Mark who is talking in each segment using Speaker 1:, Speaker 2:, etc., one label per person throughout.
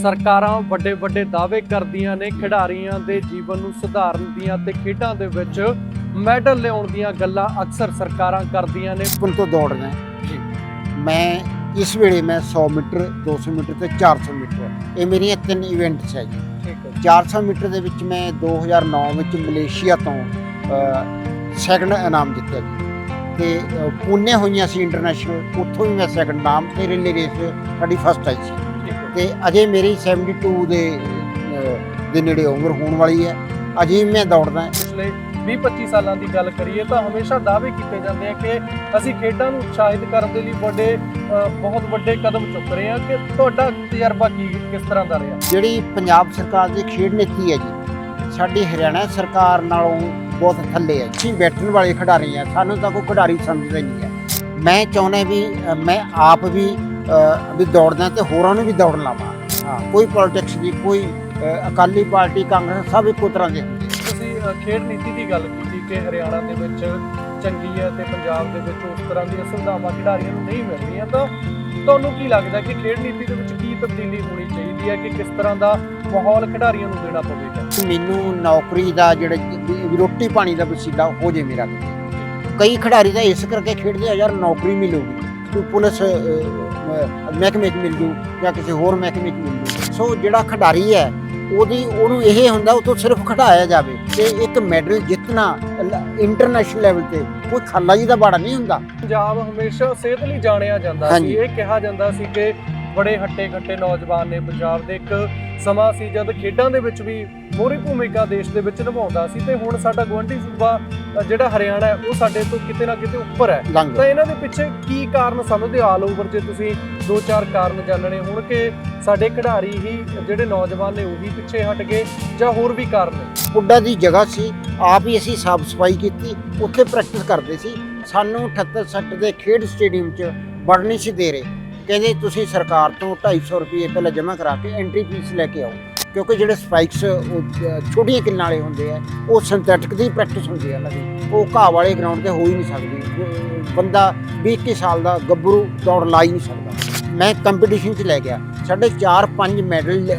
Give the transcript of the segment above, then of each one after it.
Speaker 1: ਸਰਕਾਰਾਂ ਵੱਡੇ ਵੱਡੇ ਦਾਅਵੇ ਕਰਦੀਆਂ ਨੇ ਖਿਡਾਰੀਆਂ ਦੇ ਜੀਵਨ ਨੂੰ ਸੁਧਾਰਨ ਦੀਆਂ ਤੇ ਖੇਡਾਂ ਦੇ ਵਿੱਚ ਮੈਡਲ ਲਿਆਉਣ ਦੀਆਂ ਗੱਲਾਂ ਅਕਸਰ ਸਰਕਾਰਾਂ ਕਰਦੀਆਂ ਨੇ।
Speaker 2: ਬਚਪਨ ਤੋਂ ਦੌੜਨਾ।
Speaker 1: ਜੀ।
Speaker 2: ਮੈਂ ਇਸ ਵੇਲੇ ਮੈਂ 100 ਮੀਟਰ 200 ਮੀਟਰ ਤੇ 400 ਮੀਟਰ। ਇਹ ਮੇਰੀਆਂ ਤਿੰਨ ਇਵੈਂਟਸ ਹੈ ਜੀ।
Speaker 1: ਠੀਕ ਹੈ
Speaker 2: 400 ਮੀਟਰ ਦੇ ਵਿੱਚ ਮੈਂ 2009 ਵਿੱਚ ਮਲੇਸ਼ੀਆ ਤੋਂ ਸੈਕੰਡ ਇਨਾਮ ਜਿੱਤਿਆ ਜੀ। ਤੇ ਪੂਨੇ ਹੋਈਆਂ ਸੀ ਇੰਟਰਨੈਸ਼ਨਲ ਉੱਥੋਂ ਵੀ ਮੈਂ ਸੈਕੰਡ ਨਾਮ ਤੇ ਰਿਲੇ ਰੇਸ ਸਾਡੀ ਫਸਟ ਆਈ ਸੀ। ਤੇ ਅਜੇ ਮੇਰੀ 72 ਦੇ ਦੇ ਨੇੜੇ ਉਮਰ ਹੋਣ ਵਾਲੀ ਹੈ। ਅਜੇ ਮੈਂ ਦੌੜਦਾ
Speaker 1: ਪਿਛਲੇ 20-25 ਸਾਲਾਂ ਦੀ ਗੱਲ ਕਰੀਏ ਤਾਂ ਹਮੇਸ਼ਾ ਦਾਅਵੇ ਕੀਤੇ ਜਾਂਦੇ ਆ ਕਿ ਅਸੀਂ ਖੇਡਾਂ ਨੂੰ ਉਤਸ਼ਾਹਿਤ ਕਰਨ ਦੇ ਲਈ ਵੱਡੇ ਬਹੁਤ ਵੱਡੇ ਕਦਮ ਚੁੱਕ ਰਹੇ ਹਾਂ ਕਿ ਤੁਹਾਡਾ ਤਜਰਬਾ ਕੀ ਕਿਸ ਤਰ੍ਹਾਂ ਦਾ ਰਿਹਾ?
Speaker 2: ਜਿਹੜੀ ਪੰਜਾਬ ਸਰਕਾਰ ਦੀ ਖੇਡ ਨੀਤੀ ਹੈ ਜੀ ਸਾਡੀ ਹਰਿਆਣਾ ਸਰਕਾਰ ਨਾਲੋਂ ਬਹੁਤ ਥੱਲੇ ਹੈ। ਅਸੀਂ ਬੈਠਣ ਵਾਲੇ ਖਿਡਾਰੀ ਆ ਸਾਨੂੰ ਤਾਂ ਕੋਈ ਖਿਡਾਰੀ ਸਮਝਦਾ ਨਹੀਂ ਹੈ। ਮੈਂ ਚਾਹੁੰਦਾ ਵੀ ਮੈਂ ਆਪ ਵੀ ਵੀ ਦੌੜਦਾ ਤੇ ਹੋਰਾਂ ਨੂੰ ਵੀ ਦੌੜਨ ਲਾਵਾਂ। ਹਾਂ ਕੋਈ ਪੋਲਿਟਿਕਸ ਦੀ ਕੋਈ ਅਕਾਲੀ ਪਾਰਟੀ ਕਾਂਗਰਸ ਸਭ ਇੱਕੋ ਤਰ੍ਹਾਂ ਦੇ ਹੁੰਦੇ।
Speaker 1: ਤੁਸੀਂ ਖੇਡ ਨੀਤੀ ਦੀ ਗੱਲ ਕੀਤੀ ਕਿ ਹਰਿਆਣਾ ਦੇ ਵਿੱਚ ਚੰਗੀ ਹੈ ਤੇ ਪੰਜਾਬ ਦੇ ਵਿੱਚ ਉਸ ਤਰ੍ਹਾਂ ਦੀਆਂ ਸੁਵਿਧਾਵਾਂ ਖਿਡਾਰੀਆਂ ਨੂੰ ਨਹੀਂ ਮਿਲ ਰਹੀਆਂ ਤਾਂ ਤੁਹਾਨੂੰ ਕੀ ਲੱਗਦਾ ਕਿ ਖੇਡ ਨੀਤੀ ਦੇ ਵਿੱਚ ਕੀ ਤਬਦੀਲੀ ਹੋਣੀ ਚਾਹੀਦੀ ਹੈ ਕਿ ਕਿਸ ਤਰ੍ਹਾਂ ਦਾ ਮਾਹੌਲ ਖਿਡਾਰੀਆਂ ਨੂੰ ਦੇਣਾ ਪਵੇਗਾ?
Speaker 2: ਮੈਨੂੰ ਨੌਕਰੀ ਦਾ ਜਿਹੜਾ ਰੋਟੀ ਪਾਣੀ ਦਾ ਵਸੀਲਾ ਹੋ ਜੇ ਮੇਰਾ ਕਈ ਖਿਡਾਰੀ ਤਾਂ ਇਸ ਕਰਕੇ ਖੇਡਦੇ ਆ ਯਾਰ ਨੌਕਰੀ ਮਿਲੂਗੀ। ਕੋਈ ਪੁਲਿਸ ਮਹਿਕਮੇ 'ਚ ਮਿਲ ਜੂ ਜਾਂ ਕਿਸੇ ਹੋਰ ਮਹਿਕਮੇ 'ਚ ਮਿਲ ਜੂ। ਸੋ ਜਿਹੜਾ ਖਿਡਾਰੀ ਹੈ ਉਹਦੀ ਉਹਨੂੰ ਇਹ ਹੁੰਦਾ ਉਹ ਤੋਂ ਸਿਰਫ ਖਿਡਾਇਆ ਜਾਵੇ ਤੇ ਇੱਕ ਮੈਡਲ ਜਿੱਤਣਾ ਇੰਟਰਨੈਸ਼ਨਲ ਲੈਵਲ ਤੇ ਕੋਈ ਖਾਲਾ ਜੀ ਦਾ ਬਾੜਾ ਨਹੀਂ ਹੁੰਦਾ।
Speaker 1: ਪੰਜਾਬ ਹਮੇਸ਼ਾ ਸਿਹਤ ਲਈ ਜਾਣਿਆ ਜਾਂਦਾ ਸੀ। ਇਹ ਕਿਹਾ ਜਾਂਦਾ ਸੀ ਕਿ ਬੜੇ ਹੱਟੇ ਖੱਟੇ ਨੌਜਵਾਨ ਨੇ ਪੰਜਾਬ ਦੇ ਇੱਕ ਸਮਾਂ ਸੀ ਜਦ ਖੇਡਾਂ ਦੇ ਵਿੱਚ ਵੀ ਮੋਹਰੀ ਭੂਮਿਕਾ ਦੇਸ਼ ਦੇ ਵਿੱਚ ਨਿਭਾਉਂਦਾ ਸੀ ਤੇ ਹੁਣ ਸਾਡਾ ਗਵੰਡੀ ਸੂਬਾ ਜਿਹੜਾ ਹਰਿਆਣਾ ਹੈ ਉਹ ਸਾਡੇ ਤੋਂ ਕਿਤੇ ਨਾ ਕਿਤੇ ਉੱਪਰ ਹੈ। ਤਾਂ ਇਹਨਾਂ ਦੇ ਪਿੱਛੇ ਕੀ ਕਾਰਨ ਸਮਝਦੇ ਆਲ ਓਵਰ ਜੇ ਤੁਸੀਂ ਦੋ ਚਾਰ ਕਾਰਨ ਜਾਣਨੇ ਹੁਣ ਕਿ ਸਾਡੇ ਖਿਡਾਰੀ ਹੀ ਜਿਹੜੇ ਨੌਜਵਾਨ ਨੇ ਉਹੀ ਪਿੱਛੇ ਹਟ ਗਏ ਜਾਂ ਹੋਰ ਵੀ ਕਾਰਨ ਨੇ?
Speaker 2: ਪੁੱਡਾ ਦੀ ਜਗ੍ਹਾ ਸੀ ਆਪ ਹੀ ਅਸੀਂ ਸਾਫ਼ ਸਫ਼ਾਈ ਕੀਤੀ ਉੱਥੇ ਪ੍ਰੈਕਟਿਸ ਕਰਦੇ ਸੀ। ਸਾਨੂੰ 78 ਸੱਟ ਦੇ ਖੇਡ ਸਟੇਡੀਅਮ 'ਚ ਵੜ ਨਹੀਂ ਸੀ ਦੇ ਰਹੇ। ਕਹਿੰਦੇ ਤੁਸੀਂ ਸਰਕਾਰ ਤੋਂ 250 ਰੁਪਏ ਪਹਿਲਾਂ ਜਮ੍ਹਾਂ ਕਰਾ ਕੇ ਐਂਟਰੀ ਫੀਸ ਲੈ ਕੇ ਆਓ। ਕਿਉਂਕਿ ਜਿਹੜੇ ਸਪਾਈਕਸ ਛੋਟੀਆਂ ਕਿੱਲਾਂ ਵਾਲੇ ਹੁੰਦੇ ਆ, ਉਹ ਸਿੰਥੈਟਿਕ ਦੀ ਪ੍ਰੈਕਟਿਸ ਹੁੰਦੀ ਹੈ ਉਹਨਾਂ ਦੀ। ਉਹ ਘਾਹ ਵਾਲੇ ਗਰਾਊਂਡ ਤੇ ਹੋ ਹੀ ਨਹੀਂ ਸਕਦੀ। ਬੰਦਾ 20 21 ਸਾਲ ਦਾ ਗੱਭਰੂ ਦੌੜ ਲਾ ਹੀ ਨਹੀਂ ਸਕਦਾ। ਮੈਂ ਕੰਪੀਟੀਸ਼ਨ 'ਚ ਲੈ ਗਿਆ। ਸਾਡੇ 4-5 ਮੈਡਲ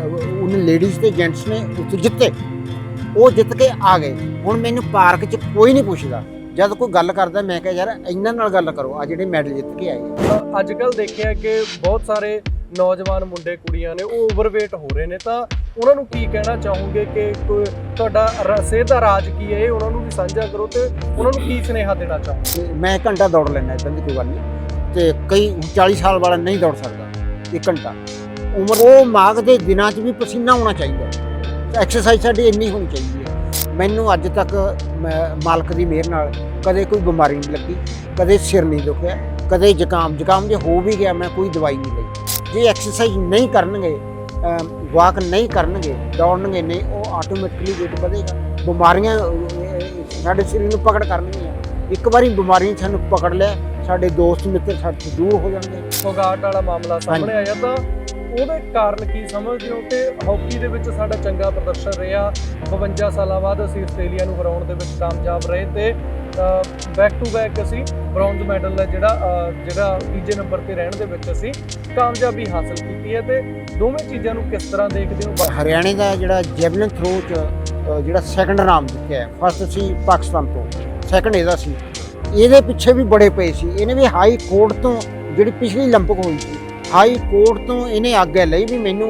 Speaker 2: ਉਹਨੇ ਲੇਡੀਜ਼ ਤੇ ਜੈਂਟਸ ਨੇ ਉੱਥੇ ਜਿੱਤੇ। ਉਹ ਜਿੱਤ ਕੇ ਆ ਗਏ। ਹੁਣ ਮੈਨੂੰ ਪਾਰਕ 'ਚ ਕੋਈ ਨਹੀਂ ਪੁੱਛਦਾ। ਜਦ ਕੋਈ ਗੱਲ ਕਰਦਾ ਮੈਂ ਕਿਹਾ ਯਾਰ ਇਹਨਾਂ ਨਾਲ ਗੱਲ ਕਰੋ ਆ ਜਿਹੜੇ ਮੈਡਲ ਜਿੱਤ ਕੇ ਆਏ ਆ।
Speaker 1: ਅੱਜ ਕੱਲ ਦੇਖਿਆ ਕਿ ਬਹੁਤ ਸਾਰੇ ਨੌਜਵਾਨ ਮੁੰਡੇ ਕੁੜੀਆਂ ਨੇ ਉਹ ਓਵਰਵੇਟ ਹੋ ਰਹੇ ਨੇ। ਤਾਂ ਉਹਨਾਂ ਨੂੰ ਕੀ ਕਹਿਣਾ ਚਾਹੋਗੇ ਕਿ ਤੁਹਾਡਾ ਸਿਹਤ ਦਾ ਰਾਜ ਕੀ ਹੈ? ਇਹ ਉਹਨਾਂ ਨੂੰ ਵੀ ਸਾਂਝਾ ਕਰੋ ਤੇ ਉਹਨਾਂ ਨੂੰ ਕੀ ਸੁਨੇਹਾ ਦੇਣਾ ਚਾਹੋ
Speaker 2: ਤੇ ਮੈਂ ਘੰਟਾ ਦੌੜ ਲੈਣਾ ਇਦਾਂ ਦੀ ਕੋਈ ਗੱਲ ਨਹੀਂ। ਤੇ ਕਈ 40 ਸਾਲ ਵਾਲਾ ਨਹੀਂ ਦੌੜ ਸਕਦਾ ਇੱਕ ਘੰਟਾ। ਉਮਰ ਉਹ ਮਾਘ ਦੇ ਦਿਨਾਂ 'ਚ ਵੀ ਪਸੀਨਾ ਆਉਣਾ ਚਾਹੀਦਾ। ਐਕਸਰਸਾਈਜ਼ ਸਾਡੀ ਇੰਨੀ ਹੋਣੀ ਚਾਹੀਦੀ ਮੈਨੂੰ ਅੱਜ ਤੱਕ ਮਾਲਕ ਦੀ ਮਿਹਰ ਨਾਲ ਕਦੇ ਕੋਈ ਬਿਮਾਰੀ ਨਹੀਂ ਲੱਗੀ ਕਦੇ ਸਿਰ ਨਹੀਂ ਦੁਖਿਆ ਕਦੇ ਜ਼ੁਕਾਮ ਜ਼ੁਕਾਮ ਜੇ ਹੋ ਵੀ ਗਿਆ ਮੈਂ ਕੋਈ ਦਵਾਈ ਨਹੀਂ ਲਈ। ਜੇ ਐਕਸਰਸਾਈਜ਼ ਨਹੀਂ ਕਰਨਗੇ ਵਾਕ ਨਹੀਂ ਕਰਨਗੇ ਦੌੜਨਗੇ ਨਹੀਂ ਉਹ ਆਟੋਮੈਟਿਕਲੀ weight ਵਧੇਗਾ। ਬਿਮਾਰੀਆਂ ਸਾਡੇ ਸਰੀਰ ਨੂੰ ਪਕੜ ਕਰਨਗੀਆਂ। ਇੱਕ ਵਾਰੀ ਬਿਮਾਰੀ ਸਾਨੂੰ ਪਕੜ ਲਿਆ ਸਾਡੇ ਦੋਸਤ ਮਿੱਤਰ ਸਾਡੇ ਦੂਰ ਹੋ ਜਾਣਗੇ।
Speaker 1: ਫੋਗਾਟ ਵਾਲਾ ਮਾਮਲਾ ਸਾਹਮਣੇ ਆਇਆ ਤਾਂ ਉਹਦੇ ਕਾਰਨ ਕੀ ਸਮਝਦੇ ਹੋ ਕਿ ਹਾਕੀ ਦੇ ਵਿੱਚ ਸਾਡਾ ਚੰਗਾ ਪ੍ਰਦਰਸ਼ਨ ਰਿਹਾ 52 ਸਾਲਾਂ ਬਾਅਦ ਅਸੀਂ ਆਸਟ੍ਰੇਲੀਆ ਨੂੰ ਹਰਾਉਣ ਦੇ ਵਿੱਚ ਕਾਮਯਾਬ ਰਹੇ ਤੇ ਬੈਕ ਟੂ ਬੈਕ ਅਸੀਂ ਬ੍ਰੌਂਜ਼ ਮੈਡਲ ਦਾ ਜਿਹੜਾ ਅਹ, ਜਿਹੜਾ ਤੀਜੇ ਨੰਬਰ ਤੇ ਰਹਿਣ ਦੇ ਵਿੱਚ ਅਸੀਂ ਕਾਮਯਾਬੀ ਹਾਸਲ ਕੀਤੀ ਹੈ ਤੇ ਦੋਵੇਂ ਚੀਜ਼ਾਂ ਨੂੰ ਕਿਸ ਤਰ੍ਹਾਂ ਦੇਖਦੇ ਹੋ
Speaker 2: ਹਰਿਆਣੇ ਦਾ ਜਿਹੜਾ ਜੈਵਲਿਨ ਥਰੋ ਚ ਅ, ਜਿਹੜਾ ਸੈਕੰਡ ਨਾਮ ਜਿੱਤਿਆ ਫਸਟ ਸੀ ਪਾਕਿਸਤਾਨ ਤੋਂ ਸੈਕੰਡ ਇਹਦਾ ਸੀ ਇਹਦੇ ਪਿੱਛੇ ਵੀ ਬੜੇ ਪਏ ਸੀ ਇਹਨੇ ਵੀ ਹਾਈ ਕੋਰਟ ਤੋਂ ਜਿਹੜੀ ਪਿਛਲੀ 올림픽 ਹੋਈ ਸੀ ਹਾਈ ਕੋਰਟ ਤੋਂ ਇਹਨੇ ਆਗਿਆ ਲਈ ਵੀ ਮੈਨੂੰ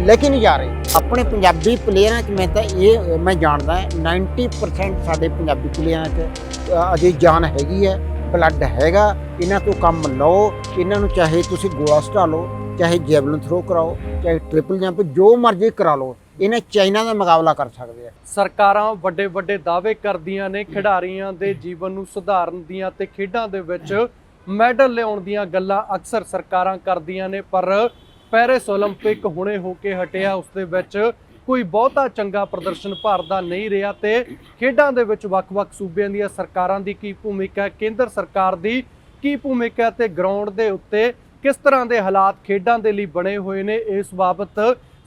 Speaker 2: ਲੈ ਕੇ ਨਹੀਂ ਜਾ ਰਹੇ। ਆਪਣੇ ਪੰਜਾਬੀ ਪਲੇਅਰਾਂ 'ਚ ਮੈਂ ਤਾਂ ਇਹ, ਮੈਂ ਜਾਣਦਾ 90% ਸਾਡੇ ਪੰਜਾਬੀ ਪਲੇਅਰਾਂ 'ਚ ਅਜੇ ਜਾਨ ਹੈਗੀ ਹੈ ਬਲੱਡ ਹੈਗਾ। ਇਹਨਾਂ ਤੋਂ ਕੰਮ ਲਓ, ਇਹਨਾਂ ਨੂੰ ਚਾਹੇ ਤੁਸੀਂ ਗੋਲਾ ਸਟਾ ਲਓ, ਚਾਹੇ ਜੈਵਲਿਨ ਥਰੋ ਕਰਾਓ, ਚਾਹੇ ਟ੍ਰਿਪਲ ਜੰਪ ਜੋ ਮਰਜ਼ੀ ਕਰਾ ਲਓ, ਇਹਨੇ ਚਾਈਨਾ ਦਾ ਮੁਕਾਬਲਾ ਕਰ ਸਕਦੇ ਆ।
Speaker 1: ਸਰਕਾਰਾਂ ਵੱਡੇ ਵੱਡੇ ਦਾਅਵੇ ਕਰਦੀਆਂ ਨੇ ਖਿਡਾਰੀਆਂ ਦੇ ਜੀਵਨ ਨੂੰ ਸੁਧਾਰਨ ਦੀਆਂ ਤੇ ਖੇਡਾਂ ਦੇ ਵਿੱਚ ਮੈਡਲ ਲਿਆਉਣ ਦੀਆਂ ਗੱਲਾਂ ਅਕਸਰ ਸਰਕਾਰਾਂ ਕਰਦੀਆਂ ਨੇ ਪਰ ਪੈਰਿਸ 올림픽 ਹੁਣੇ ਹੋ ਕੇ ਹਟਿਆ ਉਸ ਦੇ ਵਿੱਚ ਕੋਈ ਬਹੁਤਾ ਚੰਗਾ ਪ੍ਰਦਰਸ਼ਨ ਭਾਰਤ ਦਾ ਨਹੀਂ ਰਿਹਾ ਤੇ ਖੇਡਾਂ ਦੇ ਵਿੱਚ ਵੱਖ-ਵੱਖ ਸੂਬਿਆਂ ਦੀਆਂ ਸਰਕਾਰਾਂ ਦੀ ਕੀ ਭੂਮਿਕਾ ਹੈ ਕੇਂਦਰ ਸਰਕਾਰ ਦੀ ਕੀ ਭੂਮਿਕਾ ਹੈ ਤੇ ਗਰਾਊਂਡ ਦੇ ਉੱਤੇ ਕਿਸ ਤਰ੍ਹਾਂ ਦੇ ਹਾਲਾਤ ਖੇਡਾਂ ਦੇ ਲਈ ਬਣੇ ਹੋਏ ਨੇ ਇਸ ਬਾਬਤ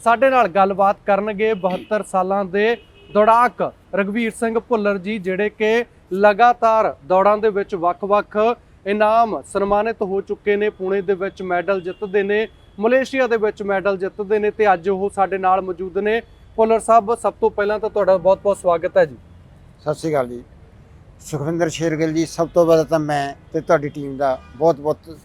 Speaker 1: ਸਾਡੇ ਨਾਲ ਗੱਲਬਾਤ ਕਰਨਗੇ 72 ਸਾਲਾਂ ਦੇ ਦੌੜਾਕ ਰਗਵੀਰ ਸਿੰਘ ਭੁੱਲਰ ਜੀ ਜਿਹੜੇ ਕਿ ਲਗਾਤਾਰ ਦੌੜਾਂ ਦੇ ਵਿੱਚ ਵੱਖ-ਵੱਖ ਇਨਾਮ ਸਨਮਾਨਿਤ ਹੋ ਚੁੱਕੇ ਨੇ ਪੁਣੇ ਦੇ ਵਿੱਚ ਮੈਡਲ ਜਿੱਤਦੇ ਨੇ ਮਲੇਸ਼ੀਆ ਦੇ ਵਿੱਚ ਮੈਡਲ ਜਿੱਤਦੇ ਨੇ ਤੇ ਅੱਜ ਉਹ ਸਾਡੇ ਨਾਲ ਮੌਜੂਦ ਨੇ। ਪੁਲਰ ਸਾਹਿਬ ਸਭ ਤੋਂ ਪਹਿਲਾਂ ਤਾਂ ਤੁਹਾਡਾ ਬਹੁਤ-ਬਹੁਤ ਸਵਾਗਤ ਹੈ ਜੀ।
Speaker 2: ਸਤਿ ਸ਼੍ਰੀ ਅਕਾਲ ਜੀ। ਸੁਖਵਿੰਦਰ ਸ਼ੇਰਗਿਲ ਜੀ ਸਭ ਤੋਂ ਪਹਿਲਾਂ ਤਾਂ ਮੈਂ ਤੇ ਤੁਹਾਡੀ ਟੀਮ ਦਾ ਬਹੁਤ-ਬਹੁਤ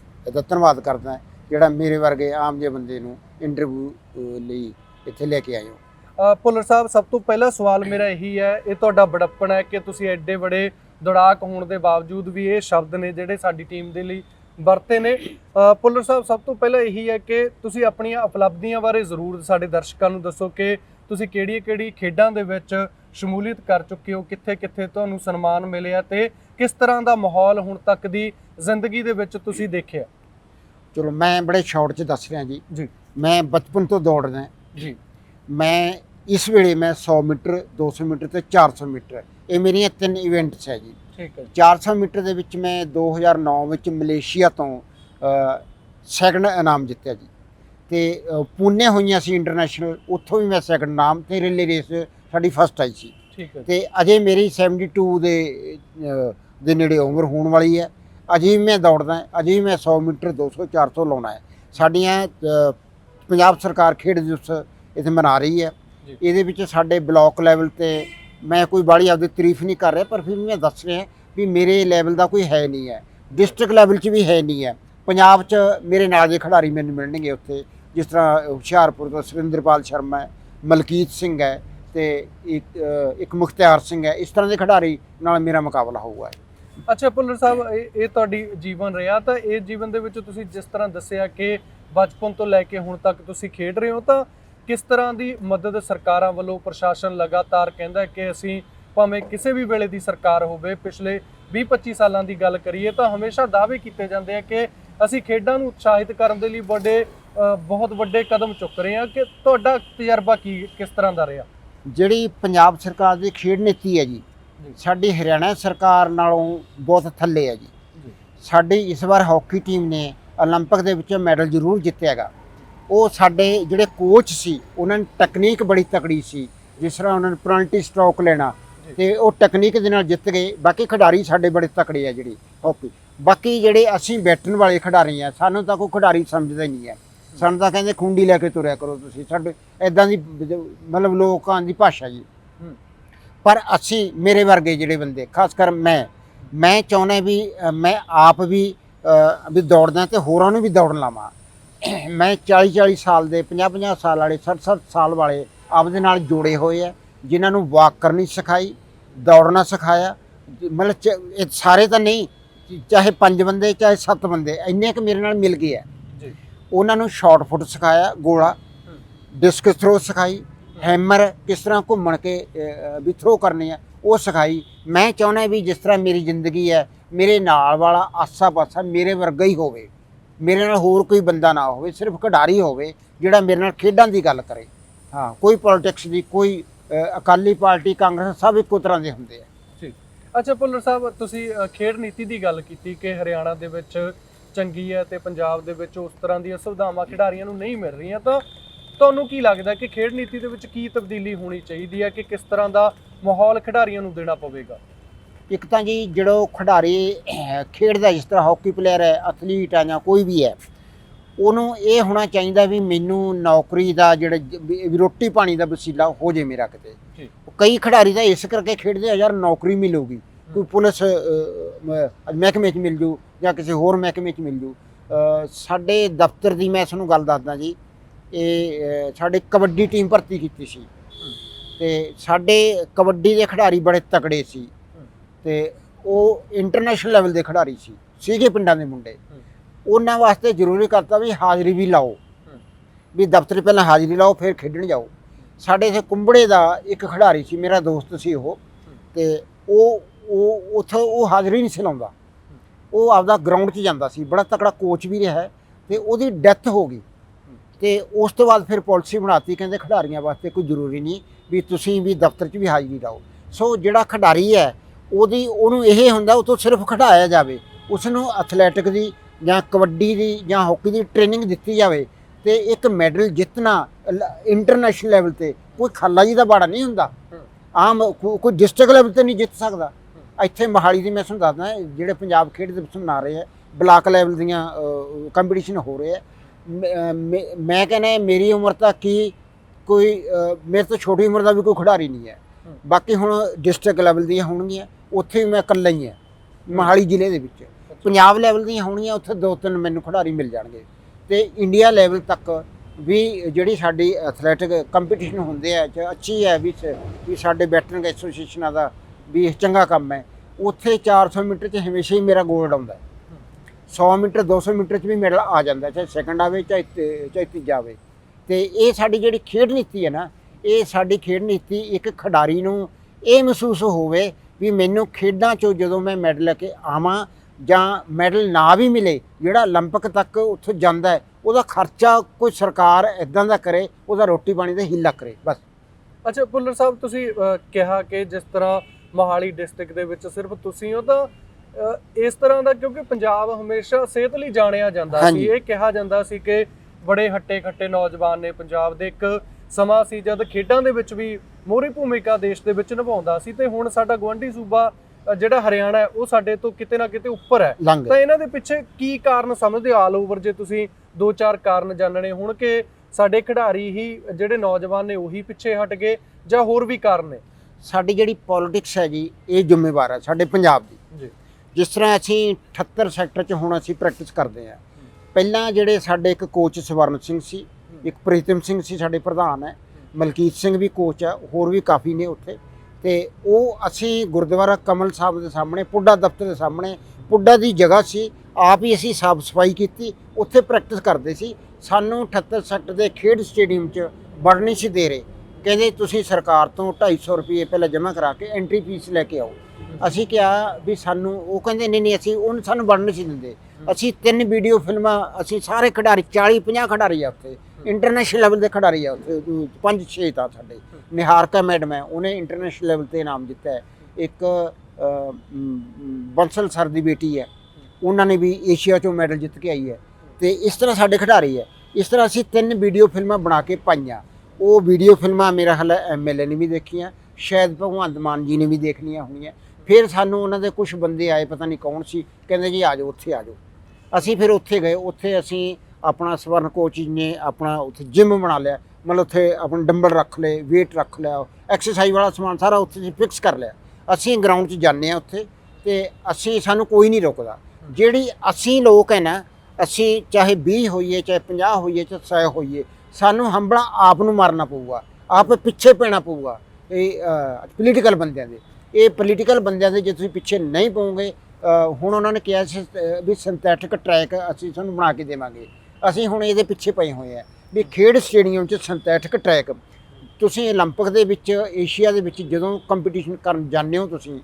Speaker 2: ਧੰਨਵਾਦ ਕਰਦਾ ਜਿਹੜਾ ਮੇਰੇ ਵਰਗੇ ਆਮ ਜਿਹੇ ਬੰਦੇ ਨੂੰ ਇੰਟਰਵਿਊ ਲਈ ਇੱਥੇ ਲੈ ਕੇ ਆਏ ਹੋ।
Speaker 1: ਪੁਲਰ ਸਾਹਿਬ ਸਭ ਤੋਂ ਪਹਿਲਾਂ ਸਵਾਲ ਮੇਰਾ ਇਹੀ ਹੈ ਇਹ ਤੁਹਾਡਾ ਬੜਪਣ ਹੈ ਕਿ ਤੁਸੀਂ ਐਡੇ ਬੜੇ ਦੌੜਾਕ ਹੋਣ ਦੇ ਬਾਵਜੂਦ ਵੀ ਇਹ ਸ਼ਬਦ ਨੇ ਜਿਹੜੇ ਸਾਡੀ ਟੀਮ ਦੇ ਲਈ ਵਰਤੇ ਨੇ। ਅ, ਭੁੱਲਰ ਸਾਹਿਬ ਸਭ ਤੋਂ ਪਹਿਲਾਂ ਇਹੀ ਹੈ ਕਿ ਤੁਸੀਂ ਆਪਣੀਆਂ ਉਪਲਬਧੀਆਂ ਬਾਰੇ ਜ਼ਰੂਰ ਸਾਡੇ ਦਰਸ਼ਕਾਂ ਨੂੰ ਦੱਸੋ ਕਿ ਤੁਸੀਂ ਕਿਹੜੀ-ਕਿਹੜੀ ਖੇਡਾਂ ਦੇ ਵਿੱਚ ਸ਼ਮੂਲੀਅਤ ਕਰ ਚੁੱਕੇ ਹੋ ਕਿੱਥੇ-ਕਿੱਥੇ ਤੁਹਾਨੂੰ ਸਨਮਾਨ ਮਿਲਿਆ ਤੇ ਕਿਸ ਤਰ੍ਹਾਂ ਦਾ ਮਾਹੌਲ ਹੁਣ ਤੱਕ ਦੀ ਜ਼ਿੰਦਗੀ ਦੇ ਵਿੱਚ ਤੁਸੀਂ ਦੇਖਿਆ?
Speaker 2: ਚਲੋ ਮੈਂ ਬੜੇ ਸ਼ਾਰਟ 'ਚ ਦੱਸ ਰਿਹਾ ਜੀ।
Speaker 1: ਜੀ।
Speaker 2: ਮੈਂ ਬਚਪਨ ਤੋਂ ਦੌੜਦਾ
Speaker 1: ਜੀ।
Speaker 2: ਮੈਂ ਇਸ ਵੇਲੇ ਮੈਂ 100 ਮੀਟਰ 200 ਮੀਟਰ ਤੇ 400 ਮੀਟਰ ਇਹ ਮੇਰੀਆਂ ਤਿੰਨ ਇਵੈਂਟਸ ਹੈ ਜੀ।
Speaker 1: ਠੀਕ ਹੈ
Speaker 2: 400 ਮੀਟਰ ਦੇ ਵਿੱਚ ਮੈਂ 2009 ਵਿੱਚ ਮਲੇਸ਼ੀਆ ਤੋਂ ਸੈਕੰਡ ਇਨਾਮ ਜਿੱਤਿਆ ਜੀ। ਤੇ ਪੂਨੇ ਹੋਈਆਂ ਸੀ ਇੰਟਰਨੈਸ਼ਨਲ ਉੱਥੋਂ ਵੀ ਮੈਂ ਸੈਕੰਡ ਨਾਮ ਤੇ ਰਿਲੇ ਰੇਸ ਸਾਡੀ ਫਸਟ ਆਈ ਸੀ।
Speaker 1: ਠੀਕ ਹੈ
Speaker 2: ਤੇ ਅਜੇ ਮੇਰੀ 72 ਦੇ ਦੇ ਨੇੜੇ ਉਮਰ ਹੋਣ ਵਾਲੀ ਹੈ। ਅਜੇ ਵੀ ਮੈਂ ਦੌੜਦਾ ਅਜੇ ਵੀ ਮੈਂ 100 ਮੀਟਰ 200 400 ਲਾਉਣਾ ਹੈ। ਸਾਡੀਆਂ ਪੰਜਾਬ ਸਰਕਾਰ ਖੇਡ ਦਿਵਸ ਇੱਥੇ ਮਨਾ ਰਹੀ ਹੈ। ਇਹਦੇ ਵਿੱਚ ਸਾਡੇ ਬਲਾਕ ਲੈਵਲ ਤੇ ਮੈਂ ਕੋਈ ਬਾੜੀ ਆਪਦੀ ਤਾਰੀਫ ਨਹੀਂ ਕਰ ਰਿਹਾ, ਪਰ ਫਿਰ ਵੀ ਮੈਂ ਦੱਸ ਰਿਹਾ ਵੀ ਮੇਰੇ ਲੈਵਲ ਦਾ ਕੋਈ ਹੈ ਨਹੀਂ ਹੈ। ਡਿਸਟ੍ਰਿਕਟ ਲੈਵਲ 'ਚ ਵੀ ਹੈ ਨਹੀਂ ਹੈ। ਪੰਜਾਬ 'ਚ ਮੇਰੇ ਨਾਲ ਦੇ ਖਿਡਾਰੀ ਮੈਨੂੰ ਮਿਲਣਗੇ ਉੱਥੇ। ਜਿਸ ਤਰ੍ਹਾਂ ਹੁਸ਼ਿਆਰਪੁਰ ਤੋਂ ਸੁਰਿੰਦਰਪਾਲ ਸ਼ਰਮਾ ਹੈ, ਮਲਕੀਤ ਸਿੰਘ ਹੈ ਤੇ ਇੱਕ ਇੱਕ ਮੁਖਤਿਆਰ ਸਿੰਘ ਹੈ। ਇਸ ਤਰ੍ਹਾਂ ਦੇ ਖਿਡਾਰੀ ਨਾਲ ਮੇਰਾ ਮੁਕਾਬਲਾ ਹੋਊਗਾ।
Speaker 1: ਅੱਛਾ ਭੁੱਲਰ ਸਾਹਿਬ, ਇਹ ਇਹ ਤੁਹਾਡੀ ਜੀਵਨ ਰਿਹਾ ਤਾਂ ਇਹ ਜੀਵਨ ਦੇ ਵਿੱਚ ਤੁਸੀਂ ਜਿਸ ਤਰ੍ਹਾਂ ਦੱਸਿਆ ਕਿ ਬਚਪਨ ਤੋਂ ਲੈ ਕੇ ਹੁਣ ਤੱਕ ਤੁਸੀਂ ਖੇਡ ਰਹੇ ਹੋ ਤਾਂ ਕਿਸ ਤਰ੍ਹਾਂ ਦੀ ਮਦਦ ਸਰਕਾਰਾਂ ਵੱਲੋਂ ਪ੍ਰਸ਼ਾਸਨ ਲਗਾਤਾਰ ਕਹਿੰਦਾ ਹੈ ਕਿ ਅਸੀਂ ਭਾਵੇਂ ਕਿਸੇ ਵੀ ਵੇਲੇ ਦੀ ਸਰਕਾਰ ਹੋਵੇ ਪਿਛਲੇ 20-25 ਸਾਲਾਂ ਦੀ ਗੱਲ ਕਰੀਏ ਤਾਂ ਹਮੇਸ਼ਾ ਦਾਅਵੇ ਕੀਤੇ ਜਾਂਦੇ ਆ ਕਿ ਅਸੀਂ ਖੇਡਾਂ ਨੂੰ ਉਤਸ਼ਾਹਿਤ ਕਰਨ ਦੇ ਲਈ ਵੱਡੇ ਅ, ਬਹੁਤ ਵੱਡੇ ਕਦਮ ਚੁੱਕ ਰਹੇ ਹਾਂ ਕਿ ਤੁਹਾਡਾ ਤਜਰਬਾ ਕੀ ਕਿਸ ਤਰ੍ਹਾਂ ਦਾ ਰਿਹਾ
Speaker 2: ਜਿਹੜੀ ਪੰਜਾਬ ਸਰਕਾਰ ਦੀ ਖੇਡ ਨੀਤੀ ਹੈ ਜੀ
Speaker 1: ਜੀ।
Speaker 2: ਸਾਡੀ ਹਰਿਆਣਾ ਸਰਕਾਰ ਨਾਲੋਂ ਬਹੁਤ ਥੱਲੇ ਹੈ ਜੀ
Speaker 1: ਜੀ
Speaker 2: ਸਾਡੀ ਇਸ ਵਾਰ ਹਾਕੀ ਟੀਮ ਨੇ 올림픽 ਦੇ ਵਿੱਚ ਮੈਡਲ ਜ਼ਰੂਰ ਜਿੱਤਿਆ ਹੈਗਾ ਉਹ ਸਾਡੇ ਜਿਹੜੇ ਕੋਚ ਸੀ ਉਹਨਾਂ ਦੀ ਟੈਕਨੀਕ ਬੜੀ ਤਕੜੀ ਸੀ ਜਿਸ ਤਰ੍ਹਾਂ ਉਹਨਾਂ ਨੇ ਪੈਨਲਟੀ ਸਟ੍ਰੋਕ ਲੈਣਾ। ਤੇ ਉਹ ਟੈਕਨੀਕ ਦੇ ਨਾਲ ਜਿੱਤ ਗਏ। ਬਾਕੀ ਖਿਡਾਰੀ ਸਾਡੇ ਬੜੇ ਤਕੜੇ ਆ ਜਿਹੜੀ ਹਾਕੀ ਬਾਕੀ ਜਿਹੜੇ ਅਸੀਂ ਬੈਠਣ ਵਾਲੇ ਖਿਡਾਰੀ ਆ ਸਾਨੂੰ ਤਾਂ ਕੋਈ ਖਿਡਾਰੀ ਸਮਝਦਾ ਹੀ ਨਹੀਂ ਹੈ ਸਾਨੂੰ ਤਾਂ ਕਹਿੰਦੇ ਖੁੰਡੀ ਲੈ ਕੇ ਤੁਰਿਆ ਕਰੋ ਤੁਸੀਂ। ਸਾਡੇ ਐਦਾਂ ਦੀ ਮਤਲਬ ਲੋਕਾਂ ਦੀ ਭਾਸ਼ਾ ਜੀ। ਪਰ ਅਸੀਂ ਮੇਰੇ ਵਰਗੇ ਜਿਹੜੇ ਬੰਦੇ ਖਾਸ ਕਰ ਮੈਂ ਮੈਂ ਚਾਹੁੰਦਾ ਵੀ ਮੈਂ ਆਪ ਵੀ ਵੀ ਦੌੜਦਾ ਤੇ ਹੋਰਾਂ ਨੂੰ ਵੀ ਦੌੜਨ ਲਾਵਾਂ। ਮੈਂ 40 40 ਸਾਲ ਦੇ 50 50 ਸਾਲ ਵਾਲੇ 60 60 ਸਾਲ ਵਾਲੇ ਆਪਦੇ ਨਾਲ ਜੋੜੇ ਹੋਏ ਆ ਜਿਨ੍ਹਾਂ ਨੂੰ ਵਾਕ ਕਰਨੀ ਸਿਖਾਈ ਦੌੜਨਾ ਸਿਖਾਇਆ ਮਤਲਬ ਇਹ ਸਾਰੇ ਤਾਂ ਨਹੀਂ ਚਾਹੇ ਪੰਜ ਬੰਦੇ ਚਾਹੇ ਸੱਤ ਬੰਦੇ ਇੰਨੇ ਕੁ ਮੇਰੇ ਨਾਲ ਮਿਲ ਗਏ ਆ। ਉਹਨਾਂ ਨੂੰ ਸ਼ਾਰਟ ਫੁੱਟ ਸਿਖਾਇਆ ਗੋਲਾ ਡਿਸਕਸ ਥਰੋ ਸਿਖਾਈ ਹੈਮਰ ਕਿਸ ਤਰ੍ਹਾਂ ਘੁੰਮਣ ਕੇ ਵੀ ਥਰੋ ਕਰਨੇ ਆ ਉਹ ਸਿਖਾਈ। ਮੈਂ ਚਾਹੁੰਦਾ ਵੀ ਜਿਸ ਤਰ੍ਹਾਂ ਮੇਰੀ ਜ਼ਿੰਦਗੀ ਹੈ ਮੇਰੇ ਨਾਲ ਵਾਲਾ ਆਸਾ ਪਾਸਾ ਮੇਰੇ ਵਰਗਾ ਹੀ ਹੋਵੇ। ਮੇਰੇ ਨਾਲ ਹੋਰ ਕੋਈ ਬੰਦਾ ਨਾ ਹੋਵੇ, ਸਿਰਫ ਖਿਡਾਰੀ ਹੋਵੇ, ਜਿਹੜਾ ਮੇਰੇ ਨਾਲ ਖੇਡਾਂ ਦੀ ਗੱਲ ਕਰੇ। ਹਾਂ, ਕੋਈ ਪੋਲਿਟਿਕਸ ਦੀ, ਕੋਈ ਅਕਾਲੀ ਪਾਰਟੀ, ਕਾਂਗਰਸ, ਸਭ ਇੱਕੋ ਤਰ੍ਹਾਂ ਦੇ ਹੁੰਦੇ ਆ।
Speaker 1: ਠੀਕ। ਅੱਛਾ, ਭੁੱਲਰ ਸਾਹਿਬ, ਤੁਸੀਂ ਖੇਡ ਨੀਤੀ ਦੀ ਗੱਲ ਕੀਤੀ ਕਿ ਹਰਿਆਣਾ ਦੇ ਵਿੱਚ ਚੰਗੀ ਹੈ ਤੇ ਪੰਜਾਬ ਦੇ ਵਿੱਚ ਉਸ ਤਰ੍ਹਾਂ ਦੀਆਂ ਸੁਵਿਧਾਵਾਂ ਖਿਡਾਰੀਆਂ ਨੂੰ ਨਹੀਂ ਮਿਲ ਰਹੀਆਂ, ਤਾਂ ਤੁਹਾਨੂੰ ਕੀ ਲੱਗਦਾ ਕਿ ਖੇਡ ਨੀਤੀ ਦੇ ਵਿੱਚ ਕੀ ਤਬਦੀਲੀ ਹੋਣੀ ਚਾਹੀਦੀ ਹੈ ਕਿ ਕਿਸ ਤਰ੍ਹਾਂ ਦਾ ਮਾਹੌਲ ਖਿਡਾਰੀਆਂ ਨੂੰ ਦੇਣਾ ਪਵੇਗਾ?
Speaker 2: ਇੱਕ ਤਾਂ ਜੀ ਜਿਹੜਾ ਖਿਡਾਰੀ ਖੇਡਦਾ ਜਿਸ ਤਰ੍ਹਾਂ ਹਾਕੀ ਪਲੇਅਰ ਹੈ ਐਥਲੀਟ ਆ ਜਾਂ ਕੋਈ ਵੀ ਹੈ ਉਹਨੂੰ ਇਹ ਹੋਣਾ ਚਾਹੀਦਾ ਵੀ ਮੈਨੂੰ ਨੌਕਰੀ ਦਾ ਜਿਹੜਾ ਰੋਟੀ ਪਾਣੀ ਦਾ ਵਸੀਲਾ ਹੋ ਜੇ ਮੇਰਾ ਕਿਤੇ। ਕਈ ਖਿਡਾਰੀ ਤਾਂ ਇਸ ਕਰਕੇ ਖੇਡਦੇ ਆ ਯਾਰ ਨੌਕਰੀ ਮਿਲੂਗੀ ਕੋਈ ਪੁਲਿਸ ਮਹਿਕਮੇ 'ਚ ਮਿਲ ਜੂ ਜਾਂ ਕਿਸੇ ਹੋਰ ਮਹਿਕਮੇ 'ਚ ਮਿਲ ਜੂ। ਸਾਡੇ ਦਫ਼ਤਰ ਦੀ ਮੈਂ ਤੁਹਾਨੂੰ ਗੱਲ ਦੱਸਦਾ ਜੀ ਇਹ ਸਾਡੇ ਕਬੱਡੀ ਟੀਮ ਭਰਤੀ ਕੀਤੀ ਸੀ। ਤੇ ਸਾਡੇ ਕਬੱਡੀ ਦੇ ਖਿਡਾਰੀ ਬੜੇ ਤਕੜੇ ਸੀ। ਤੇ ਉਹ ਇੰਟਰਨੈਸ਼ਨਲ ਲੈਵਲ ਦੇ ਖਿਡਾਰੀ ਸੀ ਸੀਗੇ ਪਿੰਡਾਂ ਦੇ ਮੁੰਡੇ। ਉਹਨਾਂ ਵਾਸਤੇ ਜ਼ਰੂਰੀ ਕਰਤਾ ਵੀ ਹਾਜ਼ਰੀ ਵੀ ਲਾਓ। ਵੀ ਦਫ਼ਤਰ ਪਹਿਲਾਂ ਹਾਜ਼ਰੀ ਲਾਓ ਫਿਰ ਖੇਡਣ ਜਾਓ। ਸਾਡੇ ਇੱਥੇ ਕੁੰਬੜੇ ਦਾ ਇੱਕ ਖਿਡਾਰੀ ਸੀ ਮੇਰਾ ਦੋਸਤ ਸੀ ਉਹ। ਤੇ ਉਹ ਉਹ ਉੱਥੇ ਉਹ ਹਾਜ਼ਰੀ ਨਹੀਂ ਸੀ ਲਾਉਂਦਾ। ਉਹ ਆਪਦਾ ਗਰਾਊਂਡ 'ਚ ਜਾਂਦਾ ਸੀ। ਬੜਾ ਤਕੜਾ ਕੋਚ ਵੀ ਰਿਹਾ ਤੇ ਉਹਦੀ ਡੈਥ ਹੋ ਗਈ। ਤੇ ਉਸ ਤੋਂ ਬਾਅਦ ਫਿਰ ਪਾਲਿਸੀ ਬਣਾਤੀ ਕਹਿੰਦੇ ਖਿਡਾਰੀਆਂ ਵਾਸਤੇ ਕੋਈ ਜ਼ਰੂਰੀ ਨਹੀਂ ਵੀ ਤੁਸੀਂ ਵੀ ਦਫ਼ਤਰ 'ਚ ਵੀ ਹਾਜ਼ਰੀ ਲਾਓ। ਸੋ ਜਿਹੜਾ ਖਿਡਾਰੀ ਹੈ ਉਹਦੀ ਉਹਨੂੰ ਇਹ ਹੁੰਦਾ ਉਹ ਤੋਂ ਸਿਰਫ ਖਿਡਾਇਆ ਜਾਵੇ ਉਸ ਨੂੰ ਐਥਲੈਟਿਕ ਦੀ ਜਾਂ ਕਬੱਡੀ ਦੀ ਜਾਂ ਹਾਕੀ ਦੀ ਟ੍ਰੇਨਿੰਗ ਦਿੱਤੀ ਜਾਵੇ ਤੇ ਇੱਕ ਮੈਡਲ ਜਿੱਤਣਾ ਇੰਟਰਨੈਸ਼ਨਲ ਲੈਵਲ ਤੇ ਕੋਈ ਖਾਲਾ ਜੀ ਦਾ ਬਾੜਾ ਨਹੀਂ ਹੁੰਦਾ। ਆਮ ਕੋਈ ਡਿਸਟ੍ਰਿਕਟ ਲੈਵਲ ਤੇ ਨਹੀਂ ਜਿੱਤ ਸਕਦਾ। ਇੱਥੇ ਮੋਹਾਲੀ ਦੀ ਮੈਂ ਤੁਹਾਨੂੰ ਦੱਸਦਾ ਜਿਹੜੇ ਪੰਜਾਬ ਖੇਡ ਦਿਵਸ ਮਨਾ ਰਹੇ ਆ ਬਲਾਕ ਲੈਵਲ ਦੀਆਂ ਕੰਪੀਟੀਸ਼ਨ ਹੋ ਰਹੇ ਆ ਮ- ਕਹਿੰਦਾ ਮੇਰੀ ਉਮਰ ਤਾਂ ਕੀ ਕੋਈ ਮੇਰੇ ਤੋਂ ਛੋਟੀ ਉਮਰ ਦਾ ਵੀ ਕੋਈ ਖਿਡਾਰੀ ਨਹੀਂ ਹੂੰ। ਬਾਕੀ ਹੁਣ ਡਿਸਟ੍ਰਿਕਟ ਲੈਵਲ ਦੀਆਂ ਹੋਣਗੀਆਂ। ਉੱਥੇ ਵੀ ਮੈਂ ਇਕੱਲਾ ਹੀ ਹਾਂ ਮੋਹਾਲੀ ਜ਼ਿਲ੍ਹੇ ਦੇ ਵਿੱਚ। ਪੰਜਾਬ ਲੈਵਲ ਦੀਆਂ ਹੋਣਗੀਆਂ ਉੱਥੇ ਦੋ ਤਿੰਨ ਮੈਨੂੰ ਖਿਡਾਰੀ ਮਿਲ ਜਾਣਗੇ। ਤੇ ਇੰਡੀਆ ਲੈਵਲ ਤੱਕ ਵੀ ਜਿਹੜੀ ਸਾਡੀ ਐਥਲੈਟਿਕ ਕੰਪੀਟੀਸ਼ਨ ਹੁੰਦੇ ਆ ਚ ਅੱਛੀ ਹੈ ਵੀ ਵੀ ਸਾਡੇ ਵੈਟਰਨ ਐਸੋਸੀਏਸ਼ਨਾਂ ਦਾ ਵੀ ਇਹ ਚੰਗਾ ਕੰਮ ਹੈ। ਉੱਥੇ 400 ਮੀਟਰ 'ਚ ਹਮੇਸ਼ਾ ਹੀ ਮੇਰਾ 골ਡ ਆਉਂਦਾ ਹੈ। 100 ਮੀਟਰ 200 ਮੀਟਰ 'ਚ ਵੀ ਮੈਡਲ ਆ ਜਾਂਦਾ ਚਾਹੇ ਸੈਕੰਡ ਆਵੇ ਚਾਹੇ ਚਾਹੇ ਤੀਜਾ ਆਵੇ। ਤੇ ਇਹ ਸਾਡੀ ਜਿਹੜੀ ਖੇਡ ਨੀਤੀ ਹੈ ਨਾ ਇਹ ਸਾਡੀ ਖੇਡ ਨੀਤੀ ਇੱਕ ਖਿਡਾਰੀ ਨੂੰ ਇਹ ਮਹਿਸੂਸ ਹੋਵੇ ਵੀ ਮੈਨੂੰ ਖੇਡਾਂ 'ਚੋਂ ਜਦੋਂ ਮੈਂ ਮੈਡਲ ਲੈ ਕੇ ਆਵਾਂ ਜਾਂ ਮੈਡਲ ਨਾ ਵੀ ਮਿਲੇ ਜਿਹੜਾ 올림픽 ਤੱਕ ਉੱਥੋਂ ਜਾਂਦਾ ਹੈ ਉਹਦਾ ਖਰਚਾ ਕੋਈ ਸਰਕਾਰ ਇਦਾਂ ਦਾ ਕਰੇ ਉਹਦਾ ਰੋਟੀ ਪਾਣੀ ਦਾ ਹਿੱਲਾ ਕਰੇ ਬਸ
Speaker 1: ਅੱਛਾ ਭੁੱਲਰ ਸਾਹਿਬ ਤੁਸੀਂ ਅ, ਕਿਹਾ ਕਿ ਜਿਸ ਤਰ੍ਹਾਂ ਮੋਹਾਲੀ ਡਿਸਟ੍ਰਿਕਟ ਦੇ ਵਿੱਚ ਸਿਰਫ ਤੁਸੀਂ ਹੋ ਤਾਂ ਅ, ਇਸ ਤਰ੍ਹਾਂ ਦਾ ਕਿਉਂਕਿ ਪੰਜਾਬ ਹਮੇਸ਼ਾ ਸਿਹਤ ਲਈ ਜਾਣਿਆ ਜਾਂਦਾ ਸੀ
Speaker 2: ਹਾਂਜੀ।
Speaker 1: ਇਹ ਕਿਹਾ ਜਾਂਦਾ ਸੀ ਕਿ ਬੜੇ ਹੱਟੇ ਖੱਟੇ ਨੌਜਵਾਨ ਨੇ ਪੰਜਾਬ ਦੇ ਇੱਕ ਸਮਾਂ ਸੀ ਜਦ ਖੇਡਾਂ ਦੇ ਵਿੱਚ ਵੀ ਮੋਹਰੀ ਭੂਮਿਕਾ ਦੇਸ਼ ਦੇ ਵਿੱਚ ਨਿਭਾਉਂਦਾ ਸੀ ਤੇ ਹੁਣ ਸਾਡਾ ਗਵੰਡੀ ਸੂਬਾ ਜਿਹੜਾ ਹਰਿਆਣਾ ਹੈ ਉਹ ਸਾਡੇ ਤੋਂ ਕਿਤੇ ਨਾ ਕਿਤੇ ਉੱਪਰ ਹੈ। ਤਾਂ ਇਹਨਾਂ ਦੇ ਪਿੱਛੇ ਕੀ ਕਾਰਨ ਸਮਝਦੇ ਆਲ ਓਵਰ ਜੇ ਤੁਸੀਂ ਦੋ ਚਾਰ ਕਾਰਨ ਜਾਣਨੇ ਹੁਣ ਕਿ ਸਾਡੇ ਖਿਡਾਰੀ ਹੀ ਜਿਹੜੇ ਨੌਜਵਾਨ ਨੇ ਉਹੀ ਪਿੱਛੇ ਹਟ ਗਏ ਜਾਂ ਹੋਰ ਵੀ ਕਾਰਨ ਨੇ?
Speaker 2: ਸਾਡੀ ਜਿਹੜੀ ਪੋਲਿਟਿਕਸ ਹੈ ਜੀ ਇਹ ਜ਼ਿੰਮੇਵਾਰ ਹੈ ਸਾਡੇ ਪੰਜਾਬ ਦੀ।
Speaker 1: ਜੀ।
Speaker 2: ਜਿਸ ਤਰ੍ਹਾਂ ਅਸੀਂ 78 ਸੈਕਟਰ 'ਚ ਹੁਣ ਅਸੀਂ ਪ੍ਰੈਕਟਿਸ ਕਰਦੇ ਹਾਂ। ਪਹਿਲਾਂ ਜਿਹੜੇ ਸਾਡੇ ਇੱਕ ਕੋਚ ਸਵਰਨ ਸਿੰਘ ਸੀ ਇੱਕ ਪ੍ਰੀਤਮ ਸਿੰਘ ਸੀ ਸਾਡੇ ਪ੍ਰਧਾਨ ਹੈ, ਮਲਕੀਤ ਸਿੰਘ ਵੀ ਕੋਚ ਹੈ, ਹੋਰ ਵੀ ਕਾਫੀ ਨੇ ਉੱਥੇ। ਤੇ ਉਹ ਅਸੀਂ ਗੁਰਦੁਆਰਾ ਕਮਲ ਸਾਹਿਬ ਦੇ ਸਾਹਮਣੇ, ਪੁੱਡਾ ਦਫ਼ਤਰ ਦੇ ਸਾਹਮਣੇ, ਪੁੱਡਾ ਦੀ ਜਗ੍ਹਾ ਸੀ, ਆਪ ਹੀ ਅਸੀਂ ਸਾਫ਼ ਸਫ਼ਾਈ ਕੀਤੀ, ਉੱਥੇ ਪ੍ਰੈਕਟਿਸ ਕਰਦੇ ਸੀ। ਸਾਨੂੰ 78 ਸੈਕਟਰ ਦੇ ਖੇਡ ਸਟੇਡੀਅਮ 'ਚ ਵੜ ਨਹੀਂ ਸੀ ਦੇ ਰਹੇ। ਕਹਿੰਦੇ, ਤੁਸੀਂ ਸਰਕਾਰ ਤੋਂ 250 ਰੁਪਏ ਪਹਿਲਾਂ ਜਮ੍ਹਾਂ ਕਰਾ ਕੇ ਐਂਟਰੀ ਫੀਸ ਲੈ ਕੇ ਆਓ। ਅਸੀਂ ਕਿਹਾ ਵੀ ਸਾਨੂੰ, ਉਹ ਕਹਿੰਦੇ, ਨਹੀਂ ਨਹੀਂ, ਅਸੀਂ, ਉਹਨੂੰ ਸਾਨੂੰ ਵੜਨ ਨਹੀਂ ਸੀ ਦਿੰਦੇ। ਅਸੀਂ ਤਿੰਨ ਵੀਡੀਓ ਫਿਲਮਾਂ, ਅਸੀਂ ਸਾਰੇ ਖਿਡਾਰੀ 40 50 ਖਿਡਾਰੀ ਆ ਉੱਥੇ। ਇੰਟਰਨੈਸ਼ਨਲ ਲੈਵਲ ਦੇ ਖਿਡਾਰੀ ਆ ਉੱਥੇ ਪੰਜ ਛੇ ਤਾਂ ਸਾਡੇ। ਨਿਹਾਰਕਾ ਮੈਡਮ ਹੈ, ਉਹਨੇ ਇੰਟਰਨੈਸ਼ਨਲ ਲੈਵਲ ਤੇ ਇਨਾਮ ਦਿੱਤਾ ਹੈ। ਇੱਕ ਬੰਸਲ ਸਰ ਦੀ ਬੇਟੀ ਹੈ। ਉਹਨਾਂ ਨੇ ਵੀ ਏਸ਼ੀਆ ਚੋਂ ਮੈਡਲ ਜਿੱਤ ਕੇ ਆਈ ਹੈ। ਤੇ ਇਸ ਤਰ੍ਹਾਂ ਸਾਡੇ ਖਿਡਾਰੀ ਹੈ। ਇਸ ਤਰ੍ਹਾਂ ਅਸੀਂ ਤਿੰਨ ਵੀਡੀਓ ਫਿਲਮਾਂ ਬਣਾ ਕੇ ਪਾਈਆਂ। ਉਹ ਵੀਡੀਓ ਫਿਲਮਾਂ ਮੇਰਾ ਹਾਲ ਐਮਐਲਏ ਨੇ ਵੀ ਦੇਖੀਆਂ, ਸ਼ਾਇਦ ਭਗਵੰਤ ਮਾਨ ਜੀ ਨੇ ਵੀ ਦੇਖਣੀਆਂ ਹੋਣੀਆਂ। ਫਿਰ ਸਾਨੂੰ ਉਹਨਾਂ ਦੇ ਕੁਝ ਬੰਦੇ ਆਏ, ਪਤਾ ਨਹੀਂ ਕੌਣ ਸੀ, ਕਹਿੰਦੇ ਜੀ ਆ ਜਾਓ, ਉੱਥੇ ਆ ਜਾਓ। ਅਸੀਂ ਫਿਰ ਉੱਥੇ ਗਏ, ਉੱਥੇ ਅਸੀਂ ਆਪਣਾ ਸਵਰਨ ਕੋਚ ਜੀ ਨੇ ਆਪਣਾ ਉੱਥੇ ਜਿਮ ਬਣਾ ਲਿਆ। ਮਤਲਬ ਉੱਥੇ ਆਪਣਾ ਡੰਬਲ ਰੱਖ ਲਏ, weight ਰੱਖ ਲਿਆ ਐਕਸਰਸਾਈਜ਼ ਵਾਲਾ ਸਮਾਨ ਸਾਰਾ ਉੱਥੇ ਅਸੀਂ ਫਿਕਸ ਕਰ ਲਿਆ। ਅਸੀਂ ਗਰਾਊਂਡ 'ਚ ਜਾਂਦੇ ਆ ਉੱਥੇ ਤੇ ਅਸੀਂ ਸਾਨੂੰ ਕੋਈ ਨਹੀਂ ਰੋਕਦਾ। ਜਿਹੜੀ ਅਸੀਂ ਲੋਕ ਹੈ ਨਾ, ਅਸੀਂ ਚਾਹੇ 20 ਹੋਈਏ, ਚਾਹੇ 50 ਹੋਈਏ, ਚਾਹੇ 100 ਹੋਈਏ, ਸਾਨੂੰ ਹੰਬੜਾ ਆਪ ਨੂੰ ਮਾਰਨਾ ਪਊਗਾ, ਆਪ ਪਿੱਛੇ ਪੈਣਾ ਪਊਗਾ। ਇਹ ਪੋਲੀਟੀਕਲ ਬੰਦਿਆਂ ਦੇ। ਇਹ ਪੋਲੀਟੀਕਲ ਬੰਦਿਆਂ ਦੇ ਜੇ ਤੁਸੀਂ ਪਿੱਛੇ ਨਹੀਂ ਪਓਗੇ ਹੁਣ ਉਹਨਾਂ ਨੇ ਕਿਹਾ ਸੀ ਅ, ਵੀ ਸਿੰਥੈਟਿਕ ਟਰੈਕ ਅਸੀਂ ਤੁਹਾਨੂੰ ਬਣਾ ਕੇ ਦੇਵਾਂਗੇ ਅਸੀਂ ਹੁਣ ਇਹਦੇ ਪਿੱਛੇ ਪਏ ਹੋਏ ਆ ਵੀ ਖੇਡ ਸਟੇਡੀਅਮ 'ਚ ਸਿੰਥੈਟਿਕ ਟਰੈਕ ਤੁਸੀਂ 올림픽 ਦੇ ਵਿੱਚ ਏਸ਼ੀਆ ਦੇ ਵਿੱਚ ਜਦੋਂ ਕੰਪੀਟੀਸ਼ਨ ਕਰਨ ਜਾਂਦੇ ਹੋ ਤੁਸੀਂ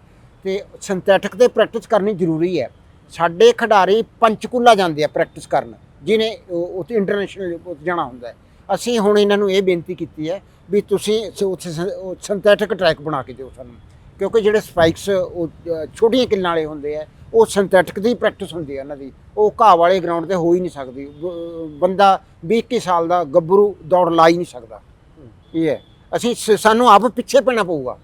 Speaker 2: ਤੇ ਸਿੰਥੈਟਿਕ ਤੇ ਪ੍ਰੈਕਟਿਸ ਕਰਨੀ ਜ਼ਰੂਰੀ ਹੈ ਸਾਡੇ ਖਿਡਾਰੀ ਪੰਚਕੂਲਾ ਜਾਂਦੇ ਆ ਪ੍ਰੈਕਟਿਸ ਕਰਨ ਜਿਹਨੇ ਉਹ- ਉੱਥੇ ਇੰਟਰਨੈਸ਼ਨਲ ਜਾਣਾ ਹੁੰਦਾ ਹੈ ਅਸੀਂ ਹੁਣ ਇਹਨਾਂ ਨੂੰ ਇਹ ਬੇਨਤੀ ਕੀਤੀ ਹੈ ਵੀ ਤੁਸੀਂ ਸ- ਉੱਥੇ ਸਿੰਥੈਟਿਕ ਟਰੈਕ ਬਣਾ ਕੇ ਦਿਓ ਸਾਨੂੰ ਕਿਉਂਕਿ ਜਿਹੜੇ ਸਪਾਈਕਸ ਉਹ ਛੋਟੀਆਂ ਕਿੱਲਾਂ ਵਾਲੇ ਹੁੰਦੇ ਆ ਉਹ ਸਿੰਥੈਟਿਕ ਦੀ ਪ੍ਰੈਕਟਿਸ ਹੁੰਦੀ ਹੈ ਉਹਨਾਂ ਦੀ। ਉਹ ਘਾਹ ਵਾਲੇ ਗਰਾਊਂਡ ਤੇ ਹੋ ਹੀ ਨਹੀਂ ਸਕਦੀ। ਬੰਦਾ 20 21 ਸਾਲ ਦਾ ਗੱਭਰੂ ਦੌੜ ਲਾ ਹੀ ਨਹੀਂ ਸਕਦਾ। ਇਹ ਹੈ। ਅਸੀਂ ਸਾਨੂੰ ਆਪ ਪਿੱਛੇ ਪੈਣਾ ਪਊਗਾ।